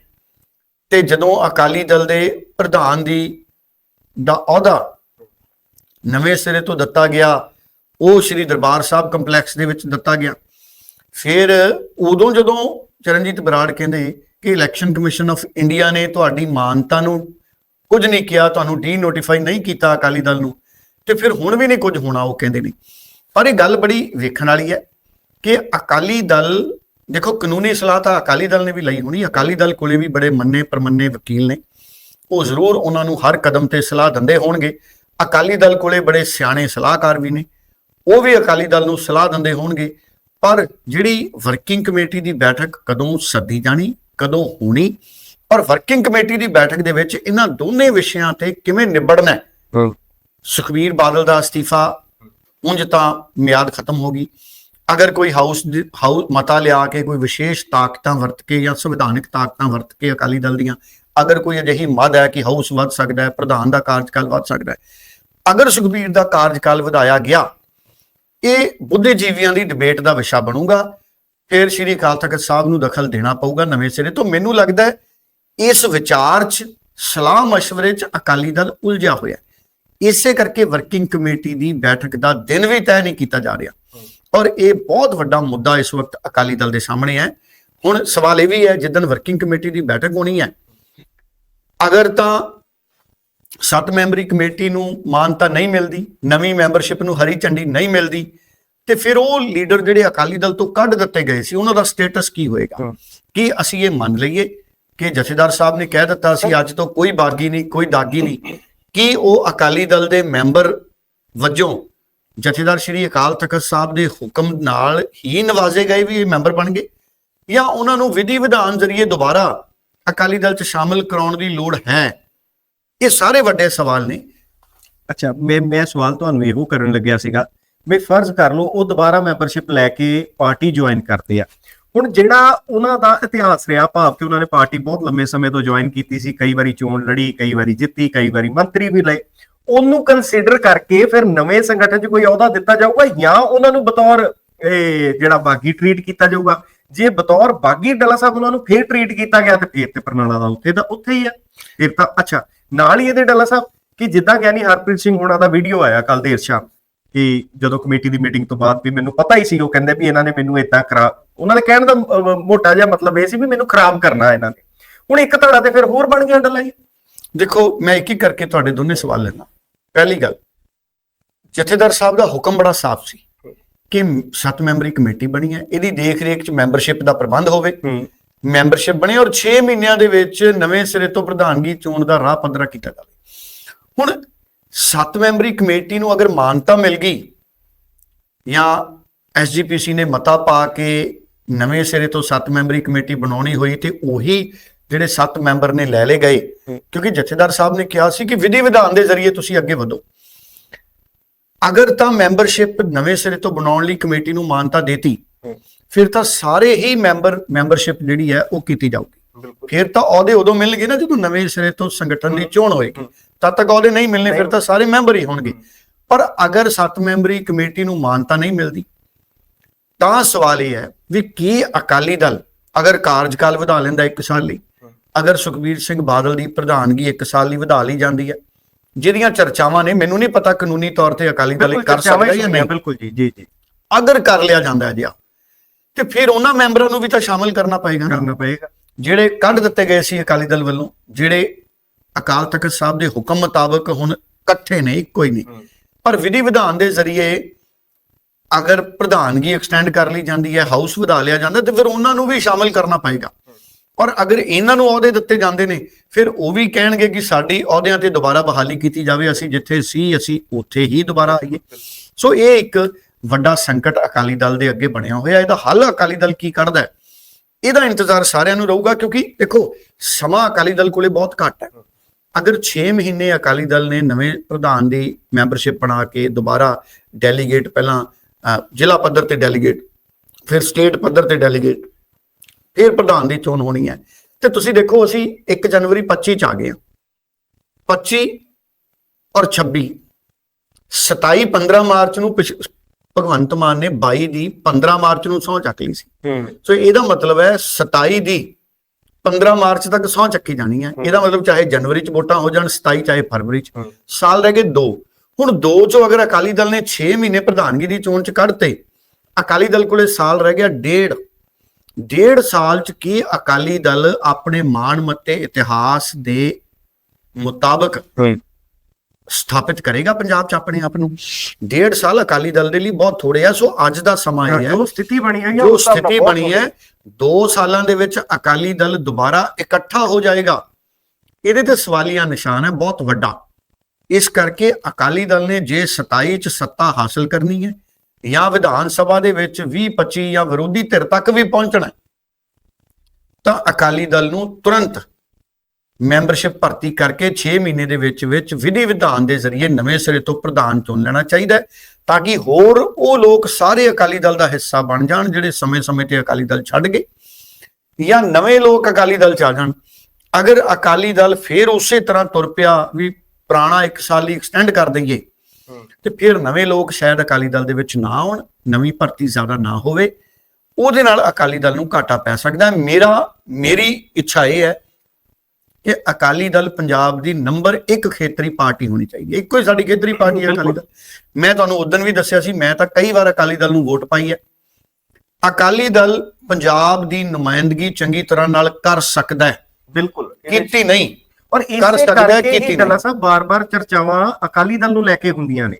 ਤੇ ਜਦੋਂ ਅਕਾਲੀ ਦਲ ਦੇ ਪ੍ਰਧਾਨ ਦੀ ਦਾ ਅਹੁਦਾ ਨਵੇਂ ਸਿਰੇ ਤੋਂ ਦਿੱਤਾ ਗਿਆ ਉਹ ਸ੍ਰੀ ਦਰਬਾਰ ਸਾਹਿਬ ਕੰਪਲੈਕਸ ਦੇ ਵਿੱਚ ਦਿੱਤਾ ਗਿਆ ਫਿਰ ਉਦੋਂ ਜਦੋਂ ਚਰਨਜੀਤ ਬਰਾੜ ਕਹਿੰਦੇ ਕਿ ਇਲੈਕਸ਼ਨ ਕਮਿਸ਼ਨ ਆਫ ਇੰਡੀਆ ਨੇ ਤੁਹਾਡੀ ਮਾਨਤਾ ਨੂੰ ਕੁਝ ਨਹੀਂ ਕਿਹਾ, ਤੁਹਾਨੂੰ ਡੀ ਨੋਟੀਫਾਈ ਨਹੀਂ ਕੀਤਾ ਅਕਾਲੀ ਦਲ ਨੂੰ, ਤੇ ਫਿਰ ਹੁਣ ਵੀ ਨਹੀਂ ਕੁਝ ਹੋਣਾ, ਉਹ ਕਹਿੰਦੇ ਨੇ। ਪਰ ਇਹ ਗੱਲ ਬੜੀ ਵੇਖਣ ਵਾਲੀ ਹੈ ਕਿ ਅਕਾਲੀ ਦਲ, ਦੇਖੋ ਕਾਨੂੰਨੀ ਸਲਾਹ ਤਾਂ ਅਕਾਲੀ ਦਲ ਨੇ ਵੀ ਲਈ ਹੋਣੀ, ਅਕਾਲੀ ਦਲ ਕੋਲੇ ਵੀ ਬੜੇ ਮੰਨੇ ਪਰਮੰਨੇ ਵਕੀਲ ਨੇ। ਉਹ ਜ਼ਰੂਰ ਉਹਨਾਂ ਨੂੰ ਹਰ ਕਦਮ ਤੇ ਸਲਾਹ ਦਿੰਦੇ ਹੋਣਗੇ। ਅਕਾਲੀ ਦਲ ਕੋਲੇ ਬੜੇ ਸਿਆਣੇ ਸਲਾਹਕਾਰ ਵੀ ਨੇ, ਉਹ ਵੀ ਅਕਾਲੀ ਦਲ ਨੂੰ ਸਲਾਹ ਦਿੰਦੇ ਹੋਣਗੇ। ਪਰ ਜਿਹੜੀ ਵਰਕਿੰਗ ਕਮੇਟੀ ਦੀ ਬੈਠਕ ਕਦੋਂ ਸੱਦੀ ਜਾਣੀ ਕਦੋਂ ਹੋਣੀ? ਔਰ ਵਰਕਿੰਗ ਕਮੇਟੀ ਦੀ ਬੈਠਕ ਦੇ ਵਿੱਚ ਇਹਨਾਂ ਦੋਨੇ ਵਿਸ਼ਿਆਂ ਤੇ ਕਿਵੇਂ ਨਿਬੜਨਾ ਹੈ? ਸੁਖਬੀਰ ਬਾਦਲ ਦਾ ਅਸਤੀਫਾ ਉਂਝ ਤਾਂ ਮਿਆਦ ਖਤਮ ਹੋ ਗਈ। ਅਗਰ ਕੋਈ ਹਾਊਸ ਹਾਊਸ ਮਤਾ ਲਿਆ ਕੇ ਕੋਈ ਵਿਸ਼ੇਸ਼ ਤਾਕਤਾਂ ਵਰਤ ਕੇ ਜਾਂ ਸੰਵਿਧਾਨਿਕ ਤਾਕਤਾਂ ਵਰਤ ਕੇ ਅਕਾਲੀ ਦਲ ਦੀਆਂ ਅਗਰ ਕੋਈ ਅਜਿਹੀ ਮਦ ਹੈ ਕਿ ਹਾਊਸ ਵੱਧ ਸਕਦਾ ਹੈ ਪ੍ਰਧਾਨ ਦਾ ਕਾਰਜਕਾਲ ਵੱਧ ਸਕਦਾ ਹੈ ਅਗਰ ਸੁਖਬੀਰ ਦਾ ਕਾਰਜਕਾਲ ਵਧਾਇਆ ਗਿਆ ਇਹ ਬੁੱਧੀਜੀਵੀਆਂ ਦੀ ਡਿਬੇਟ ਦਾ ਵਿਸ਼ਾ ਬਣੂਗਾ। ਫਿਰ ਸ਼੍ਰੀ ਅਕਾਲ ਤਖਤ ਸਾਹਿਬ ਨੂੰ ਦਖਲ ਦੇਣਾ ਪਊਗਾ ਨਵੇਂ ਸਿਰੇ ਤੋਂ। ਮੈਨੂੰ ਲੱਗਦਾ ਹੈ ਇਸ ਵਿਚਾਰ 'ਚ, ਸਲਾਹ مشਵਰੇ 'ਚ ਅਕਾਲੀ ਦਲ ਉਲਝਿਆ ਹੋਇਆ ਇਸੇ ਕਰਕੇ ਵਰਕਿੰਗ ਕਮੇਟੀ ਦੀ ਬੈਠਕ ਦਾ ਦਿਨ ਵੀ ਤੈਅ ਨਹੀਂ ਕੀਤਾ ਜਾ ਰਿਹਾ। ਔਰ ਇਹ ਬਹੁਤ ਵੱਡਾ ਮੁੱਦਾ ਇਸ ਵਕਤ ਅਕਾਲੀ ਦਲ ਦੇ ਸਾਹਮਣੇ ਹੈ। ਹੁਣ ਸਵਾਲ ਇਹ ਵੀ ਹੈ ਜਿੱਦਨ ਵਰਕਿੰਗ ਕਮੇਟੀ ਦੀ ਬੈਠਕ ਹੋਣੀ ਹੈ, ਅਗਰ ਤਾਂ ਸੱਤ ਮੈਂਬਰੀ ਕਮੇਟੀ ਨੂੰ ਮਾਨਤਾ ਨਹੀਂ ਮਿਲਦੀ, ਨਵੀਂ ਮੈਂਬਰਸ਼ਿਪ ਨੂੰ ਹਰੀ ਝੰਡੀ ਨਹੀਂ ਮਿਲਦੀ ਤੇ ਫਿਰ ਉਹ ਲੀਡਰ ਜਿਹੜੇ ਅਕਾਲੀ ਦਲ ਤੋਂ ਕੱਢ ਦਿੱਤੇ ਗਏ ਸੀ ਉਹਨਾਂ ਦਾ ਸਟੇਟਸ ਕੀ ਹੋਏਗਾ। ਕੀ ਅਸੀਂ ਇਹ ਮੰਨ ਲਈਏ ਕਿ ਜਥੇਦਾਰ ਸਾਹਿਬ ਨੇ ਕਹਿ ਦਿੱਤਾ ਸੀ ਅੱਜ ਤੋਂ ਕੋਈ ਬਾਗੀ ਨਹੀਂ ਕੋਈ ਦਾਗੀ ਨਹੀਂ। ਕੀ ਉਹ ਅਕਾਲੀ ਦਲ ਦੇ ਮੈਂਬਰ ਵਜੋਂ ਜਥੇਦਾਰ ਸ਼੍ਰੀ ਅਕਾਲ ਤਖਤ ਸਾਹਿਬ ਦੇ ਹੁਕਮ ਨਾਲ ਹੀ ਨਵਾਜ਼ੇ ਗਏ ਵੀ ਇਹ ਮੈਂਬਰ ਬਣ ਗਏ? ਜਾਂ ਉਹਨਾਂ ਨੂੰ ਵਿਧੀ ਵਿਧਾਨ ਜ਼ਰੀਏ ਦੁਬਾਰਾ ਅਕਾਲੀ ਦਲ 'ਚ ਸ਼ਾਮਲ ਕਰਾਉਣ ਦੀ ਲੋੜ ਹੈ? ਇਹ ਸਾਰੇ ਵੱਡੇ ਸਵਾਲ ਨੇ। ਅੱਛਾ ਮੈਂ ਮੈਂ ਸਵਾਲ ਤੁਹਾਨੂੰ ਇਹੋ ਕਰਨ ਲੱਗਿਆ ਸੀਗਾ ਵੀ ਫਰਜ਼ ਕਰ ਲਓ, ਉਹ ਦੁਬਾਰਾ ਮੈਂਬਰਸ਼ਿਪ ਲੈ ਕੇ ਪਾਰਟੀ ਜੁਆਇਨ ਕਰਦੇ ਆ। ਹੁਣ ਜਿਹੜਾ ਉਹਨਾਂ ਦਾ ਇਤਿਹਾਸ ਰਿਹਾ, ਭਾਵ ਕਿ ਉਹਨਾਂ ਨੇ ਪਾਰਟੀ ਬਹੁਤ ਲੰਮੇ ਸਮੇਂ ਤੋਂ ਜੁਆਇਨ ਕੀਤੀ ਸੀ, ਕਈ ਵਾਰੀ ਚੋਣ ਲੜੀ, ਕਈ ਵਾਰੀ ਜਿੱਤੀ, ਕਈ ਵਾਰੀ ਮੰਤਰੀ ਵੀ ਲਏ। ਉਹਨੂੰ ਕੰਸੀਡਰ ਕਰਕੇ ਫਿਰ ਨਵੇਂ ਸੰਗਠਨ 'ਚ ਕੋਈ ਅਹੁਦਾ ਦਿੱਤਾ ਜਾਊਗਾ ਜਾਂ ਉਹਨਾਂ ਨੂੰ ਬਤੌਰ, ਇਹ ਜਿਹੜਾ ਬਾਗੀ ਟ੍ਰੀਟ ਕੀਤਾ ਜਾਊਗਾ। ਜੇ ਬਤੌਰ ਬਾਗੀ ਡੱਲਾ ਸਾਹਿਬ ਉਹਨਾਂ ਨੂੰ ਫੇਰ ਟ੍ਰੀਟ ਕੀਤਾ ਗਿਆ ਤੇ ਫੇਰ ਤੇ ਪ੍ਰਣਾਲਾ ਦਾ ਉੱਥੇ ਦਾ ਉੱਥੇ ਹੀ ਆ। ਫਿਰ ਤਾਂ ਅੱਛਾ, ਨਾਲ ਹੀ ਇਹਦੇ ਡੱਲਾ ਸਾਹਿਬ, ਕਿ ਜਿੱਦਾਂ ਗਿਆਨੀ ਹਰਪ੍ਰੀਤ ਸਿੰਘ ਹੋਣਾ ਦਾ ਵੀਡੀਓ ਆਇਆ ਕੱਲ ਦੇਰ ਸ਼ਾਮ। ਕਿ ਜਦੋਂ ਕਮੇਟੀ ਦੀ ਮੀਟਿੰਗ ਤੋਂ ਬਾਅਦ ਵੀ ਮੈਨੂੰ ਪਤਾ ਹੀ ਸੀ ਉਹ ਕਹਿੰਦੇ ਵੀ ਇਹਨਾਂ ਨੇ ਮੈਨੂੰ ਇਦਾਂ ਕਰਾ ਉਹਨਾਂ ਦੇ ਕਹਿਣ ਦਾ ਮੋਟਾ ਜਿਹਾ ਮਤਲਬ ਇਹ ਸੀ ਵੀ ਮੈਨੂੰ ਖਰਾਬ ਕਰਨਾ ਇਹਨਾਂ ਨੇ। ਹੁਣ ਇੱਕ ਧੜਾ ਤੇ ਫਿਰ ਹੋਰ ਬਣ ਗਿਆ ਡੱਲਾ ਜੀ। ਦੇਖੋ ਮੈਂ ਇੱਕ ਇੱਕ ਕਰਕੇ ਤੁਹਾਡੇ ਦੋਨੇ ਸਵਾਲ ਲੈਣਾ ਪਹਿਲੀ ਗੱਲ ਜਥੇਦਾਰ ਸਾਹਿਬ ਦਾ ਹੁਕਮ ਬੜਾ ਸਾਫ਼ ਸੀ ਕਿ ਸੱਤ ਮੈਂਬਰੀ ਕਮੇਟੀ ਬਣੀ ਹੈ ਇਹਦੀ ਦੇਖ ਰੇਖ ਚ ਮੈਂਬਰਸ਼ਿਪ ਦਾ ਪ੍ਰਬੰਧ ਹੋਵੇ। ਮੈਂਬਰਸ਼ਿਪ ਬਣੇ ਔਰ 6 ਮਹੀਨਿਆਂ ਦੇ ਵਿੱਚ ਨਵੇਂ ਸਿਰੇ ਤੋਂ ਪ੍ਰਧਾਨਗੀ ਚੋਣ ਦਾ ਰਾਹ ਪੱਧਰਾ ਕੀਤਾ ਜਾਵੇ। ਹੁਣ ਸੱਤ ਮੈਂਬਰੀ ਕਮੇਟੀ ਨੂੰ ਅਗਰ ਮਾਨਤਾ ਮਿਲ ਗਈ ਜਾਂ ਐਸਜੀਪੀਸੀ ਨੇ ਮਤਾ ਪਾ ਕੇ ਨਵੇਂ ਸਿਰੇ ਤੋਂ ਸੱਤ ਮੈਂਬਰੀ ਕਮੇਟੀ ਬਣਾਉਣੀ ਹੋਈ ਤੇ ਉਹੀ ਜਿਹੜੇ ਸੱਤ ਮੈਂਬਰ ਨੇ ਲੈ ਲਏ ਗਏ ਕਿਉਂਕਿ ਜਥੇਦਾਰ ਸਾਹਿਬ ਨੇ ਕਿਹਾ ਸੀ ਕਿ ਵਿਧੀ ਵਿਧਾਨ ਦੇ ਜ਼ਰੀਏ ਤੁਸੀਂ ਅੱਗੇ ਵਧੋ। ਅਗਰ ਤਾਂ ਮੈਂਬਰਸ਼ਿਪ ਨਵੇਂ ਸਿਰੇ ਤੋਂ ਬਣਾਉਣ ਲਈ ਕਮੇਟੀ ਨੂੰ ਮਾਨਤਾ ਦੇਤੀ ਫਿਰ ਤਾਂ ਸਾਰੇ ਹੀ ਮੈਂਬਰ ਮੈਂਬਰਸ਼ਿਪ ਜਿਹੜੀ ਹੈ ਉਹ ਕੀਤੀ ਜਾਊਗੀ। ਫਿਰ ਤਾਂ ਅਹੁਦੇ ਉਦੋਂ ਮਿਲਣਗੇ ਨਾ ਜਦੋਂ ਨਵੇਂ ਸਿਰੇ ਤੋਂ ਸੰਗਠਨ ਦੀ ਚੋਣ ਹੋਏਗੀ। ਤਦ ਤੱਕ ਅਹੁਦੇ ਨਹੀਂ ਮਿਲਣੇ ਫਿਰ ਤਾਂ ਸਾਰੇ ਮੈਂਬਰ ਹੀ ਹੋਣਗੇ। ਪਰ ਅਗਰ ਸੱਤ ਮੈਂਬਰੀ ਕਮੇਟੀ ਨੂੰ ਮਾਨਤਾ ਨਹੀਂ ਮਿਲਦੀ ਤਾਂ ਸਵਾਲ ਇਹ ਹੈ ਵੀ ਕੀ ਅਕਾਲੀ ਦਲ ਅਗਰ ਕਾਰਜਕਾਲ ਵਧਾ ਲੈਂਦਾ ਇੱਕ ਸਾਲ ਲਈ ਅਗਰ ਸੁਖਬੀਰ ਸਿੰਘ ਬਾਦਲ ਦੀ ਪ੍ਰਧਾਨਗੀ ਇੱਕ ਸਾਲ ਲਈ ਵਧਾ ਲਈ ਜਾਂਦੀ ਹੈ ਜਿਹਦੀਆਂ ਚਰਚਾਵਾਂ ਨੇ ਮੈਨੂੰ ਨਹੀਂ ਪਤਾ ਕਾਨੂੰਨੀ ਤੌਰ ਤੇ ਅਕਾਲੀ ਦਲ ਕਰ ਸਕਦਾ ਜਾਂ ਨਹੀਂ। ਬਿਲਕੁਲ ਜੀ ਜੀ ਜੀ। ਅਗਰ ਕਰ ਲਿਆ ਜਾਂਦਾ ਹੈ ਜੀ ਤੇ ਫਿਰ ਉਹਨਾਂ ਮੈਂਬਰਾਂ ਨੂੰ ਵੀ ਤਾਂ ਸ਼ਾਮਲ ਕਰਨਾ ਪਏਗਾ ਕਰਨਾ ਪਏਗਾ। ਜਿਹੜੇ ਕੱਢ ਦਿੱਤੇ ਗਏ ਸੀ ਅਕਾਲੀ ਦਲ ਵੱਲੋਂ ਜਿਹੜੇ ਅਕਾਲ ਤਖਤ ਸਾਹਿਬ ਦੇ ਹੁਕਮ ਮੁਤਾਬਕ ਹੁਣ ਇਕੱਠੇ ਨੇ ਇੱਕੋ ਹੀ ਨਹੀਂ ਪਰ ਵਿਧੀ ਵਿਧਾਨ ਦੇ ਜ਼ਰੀਏ ਅਗਰ ਪ੍ਰਧਾਨਗੀ ਐਕਸਟੈਂਡ ਕਰ ਲਈ ਜਾਂਦੀ ਹੈ ਹਾਊਸ ਵਧਾ ਲਿਆ ਜਾਂਦਾ ਤੇ ਫਿਰ ਉਹਨਾਂ ਨੂੰ ਵੀ ਸ਼ਾਮਲ ਕਰਨਾ ਪਏਗਾ। ਔਰ ਅਗਰ ਇਹਨਾਂ ਨੂੰ ਅਹੁਦੇ ਦਿੱਤੇ ਜਾਂਦੇ ਨੇ ਫਿਰ ਉਹ ਵੀ ਕਹਿਣਗੇ ਕਿ ਸਾਡੀ ਅਹੁਦਿਆਂ ਤੇ ਦੁਬਾਰਾ ਬਹਾਲੀ ਕੀਤੀ ਜਾਵੇ ਅਸੀਂ ਜਿੱਥੇ ਸੀ ਅਸੀਂ ਉੱਥੇ ਹੀ ਦੁਬਾਰਾ ਆਈਏ। ਸੋ ਇਹ ਇੱਕ ਵੱਡਾ ਸੰਕਟ ਅਕਾਲੀ ਦਲ ਦੇ ਅੱਗੇ ਬਣਿਆ ਹੋਇਆ ਇਹਦਾ ਹੱਲ ਅਕਾਲੀ ਦਲ ਕੀ ਕੱਢਦਾ ਇਹਦਾ ਇੰਤਜ਼ਾਰ ਸਾਰਿਆਂ ਨੂੰ ਰਹੂਗਾ ਕਿਉਂਕਿ ਦੇਖੋ ਸਮਾਂ ਅਕਾਲੀ ਦਲ ਕੋਲੇ ਬਹੁਤ ਘੱਟ ਹੈ। ਅਗਰ 6 ਮਹੀਨੇ ਅਕਾਲੀ ਦਲ ਨੇ ਨਵੇਂ ਪ੍ਰਧਾਨ ਦੀ ਮੈਂਬਰਸ਼ਿਪ ਬਣਾ ਕੇ ਦੁਬਾਰਾ ਡੈਲੀਗੇਟ ਪਹਿਲਾਂ ਜ਼ਿਲ੍ਹਾ ਪੱਧਰ ਤੇ ਡੈਲੀਗੇਟ ਫਿਰ ਸਟੇਟ ਪੱਧਰ ਤੇ ਡੈਲੀਗੇਟ ਫਿਰ ਪ੍ਰਧਾਨ ਦੀ ਚੋਣ ਹੋਣੀ ਹੈ। ਤੇ ਤੁਸੀਂ ਦੇਖੋ ਅਸੀਂ 1 ਜਨਵਰੀ 25 ਚ ਆ ਗਏ ਹਾਂ। 25 ਔਰ 26 27 15 ਮਾਰਚ ਨੂੰ ਭਗਵੰਤ ਮਾਨ ਨੇ 22 ਦੀ 15 ਮਾਰਚ ਨੂੰ ਸਹੁੰ ਚੱਕ ਲਈ ਸੀ। ਸੋ ਇਹਦਾ ਮਤਲਬ ਹੈ 27 ਦੀ 15 ਮਾਰਚ ਤੱਕ ਸਹੁੰ ਚੱਕੀ ਜਾਣੀ ਹੈ। ਇਹਦਾ ਮਤਲਬ ਚਾਹੇ ਜਨਵਰੀ ਚ ਵੋਟਾਂ ਹੋ ਜਾਣ 27 ਚਾਹੇ ਫਰਵਰੀ ਚ। ਸਾਲ ਰਹਿ ਗਏ 2 ਹੁਣ 2 ਚੋਂ ਅਗਰ ਅਕਾਲੀ ਦਲ ਨੇ 6 ਮਹੀਨੇ ਪ੍ਰਧਾਨਗੀ ਦੀ ਚੋਣ ਚ ਕੱਢਤੇ ਅਕਾਲੀ ਦਲ ਕੋਲੇ ਸਾਲ ਰਹਿ ਗਿਆ ਡੇਢ। ਡੇਢ ਸਾਲ ਚ ਕੀ ਅਕਾਲੀ ਦਲ ਆਪਣੇ ਮਾਣ ਮੱਤੇ ਇਤਿਹਾਸ ਦੇ ਮੁਤਾਬਕ ਸਥਾਪਿਤ ਕਰੇਗਾ ਪੰਜਾਬ ਚ ਆਪਣੇ ਆਪ ਨੂੰ। ਡੇਢ ਸਾਲ ਅਕਾਲੀ ਦਲ ਦੇ ਲਈ ਬਹੁਤ ਥੋੜੇ ਆ ਸੋ ਅੱਜ ਦਾ ਸਮਾਂ ਇਹ ਹੈ। ਜੋ ਸਥਿਤੀ ਬਣੀ ਹੈ ਜੋ ਸਥਿਤੀ ਬਣੀ ਹੈ 2 ਸਾਲਾਂ ਦੇ ਵਿੱਚ ਅਕਾਲੀ ਦਲ ਦੁਬਾਰਾ ਇਕੱਠਾ ਹੋ ਜਾਏਗਾ। ਇਹਦੇ ਤੇ ਸਵਾਲੀਆ ਨਿਸ਼ਾਨ ਹੈ ਬਹੁਤ ਵੱਡਾ। ਇਸ ਕਰਕੇ ਅਕਾਲੀ ਦਲ ਨੇ ਜੇ 27 ਚ ਸੱਤਾ ਹਾਸਲ ਕਰਨੀ ਹੈ ਜਾਂ ਵਿਧਾਨ ਸਭਾ ਦੇ ਵਿੱਚ 20 25 ਜਾਂ ਵਿਰੋਧੀ ਧਿਰ ਤੱਕ ਵੀ ਪਹੁੰਚਣਾ ਤਾਂ ਅਕਾਲੀ ਦਲ ਨੂੰ ਤੁਰੰਤ ਮੈਂਬਰਸ਼ਿਪ ਭਰਤੀ ਕਰਕੇ 6 ਮਹੀਨੇ ਦੇ ਵਿੱਚ ਵਿੱਚ ਵਿਧੀ ਵਿਧਾਨ ਦੇ ਜ਼ਰੀਏ ਨਵੇਂ ਸਿਰੇ ਤੋਂ ਪ੍ਰਧਾਨ ਚੁਣ ਲੈਣਾ ਚਾਹੀਦਾ ਹੈ, ਤਾਂ ਕਿ ਹੋਰ ਉਹ ਲੋਕ ਸਾਰੇ ਅਕਾਲੀ ਦਲ ਦਾ ਹਿੱਸਾ ਬਣ ਜਾਣ, ਜਿਹੜੇ ਸਮੇਂ-ਸਮੇਂ ਤੇ ਅਕਾਲੀ ਦਲ ਛੱਡ ਗਏ ਜਾਂ ਨਵੇਂ ਲੋਕ ਅਕਾਲੀ ਦਲ ਚ ਆ ਜਾਣ। ਅਗਰ ਅਕਾਲੀ ਦਲ ਫੇਰ ਉਸੇ ਤਰ੍ਹਾਂ ਤੁਰ ਪਿਆ ਵੀ ਪੁਰਾਣਾ ਇੱਕ ਸਾਲ ਲਈ ਐਕਸਟੈਂਡ ਕਰ ਦਈਏ, ਤੇ ਫਿਰ ਨਵੇਂ ਲੋਕ ਸ਼ਾਇਦ ਅਕਾਲੀ ਦਲ ਦੇ ਵਿੱਚ ਨਾ ਆਉਣ, ਨਵੀਂ ਭਰਤੀ ਜ਼ਿਆਦਾ ਨਾ ਹੋਵੇ, ਉਹਦੇ ਨਾਲ ਅਕਾਲੀ ਦਲ ਨੂੰ ਘਾਟਾ ਪੈ ਸਕਦਾ ਮੇਰਾ, ਮੇਰੀ ਇੱਛਾ ਇਹ ਹੈ ਕਿ ਅਕਾਲੀ ਦਲ ਪੰਜਾਬ ਦੀ ਨੰਬਰ 1 ਖੇਤਰੀ ਪਾਰਟੀ ਹੋਣੀ ਚਾਹੀਦੀ ਹੈ। ਇੱਕੋ ਹੀ ਸਾਡੀ ਖੇਤਰੀ ਪਾਰਟੀ ਹੈ ਅਕਾਲੀ ਦਲ। ਮੈਂ ਤੁਹਾਨੂੰ ਉਦੋਂ ਵੀ ਦੱਸਿਆ ਸੀ ਮੈਂ ਤਾਂ ਕਈ ਵਾਰ ਅਕਾਲੀ ਦਲ ਨੂੰ ਵੋਟ ਪਾਈ ਹੈ। ਅਕਾਲੀ ਦਲ ਪੰਜਾਬ ਦੀ ਨੁਮਾਇੰਦਗੀ ਚੰਗੀ ਤਰ੍ਹਾਂ ਨਾਲ ਕਰ ਸਕਦਾ ਹੈ। ਬਿਲਕੁਲ। ਕੀਤੀ ਨਹੀਂ। ਔਰ ਇਸੇ ਕਰਕੇ ਕੀਤੀ ਹੀ ਨਹੀਂ। ਡੱਲਾ ਸਾਹਿਬ ਬਾਰ-ਬਾਰ ਚਰਚਾਵਾਂ ਅਕਾਲੀ ਦਲ ਨੂੰ ਲੈ ਕੇ ਹੁੰਦੀਆਂ ਨੇ।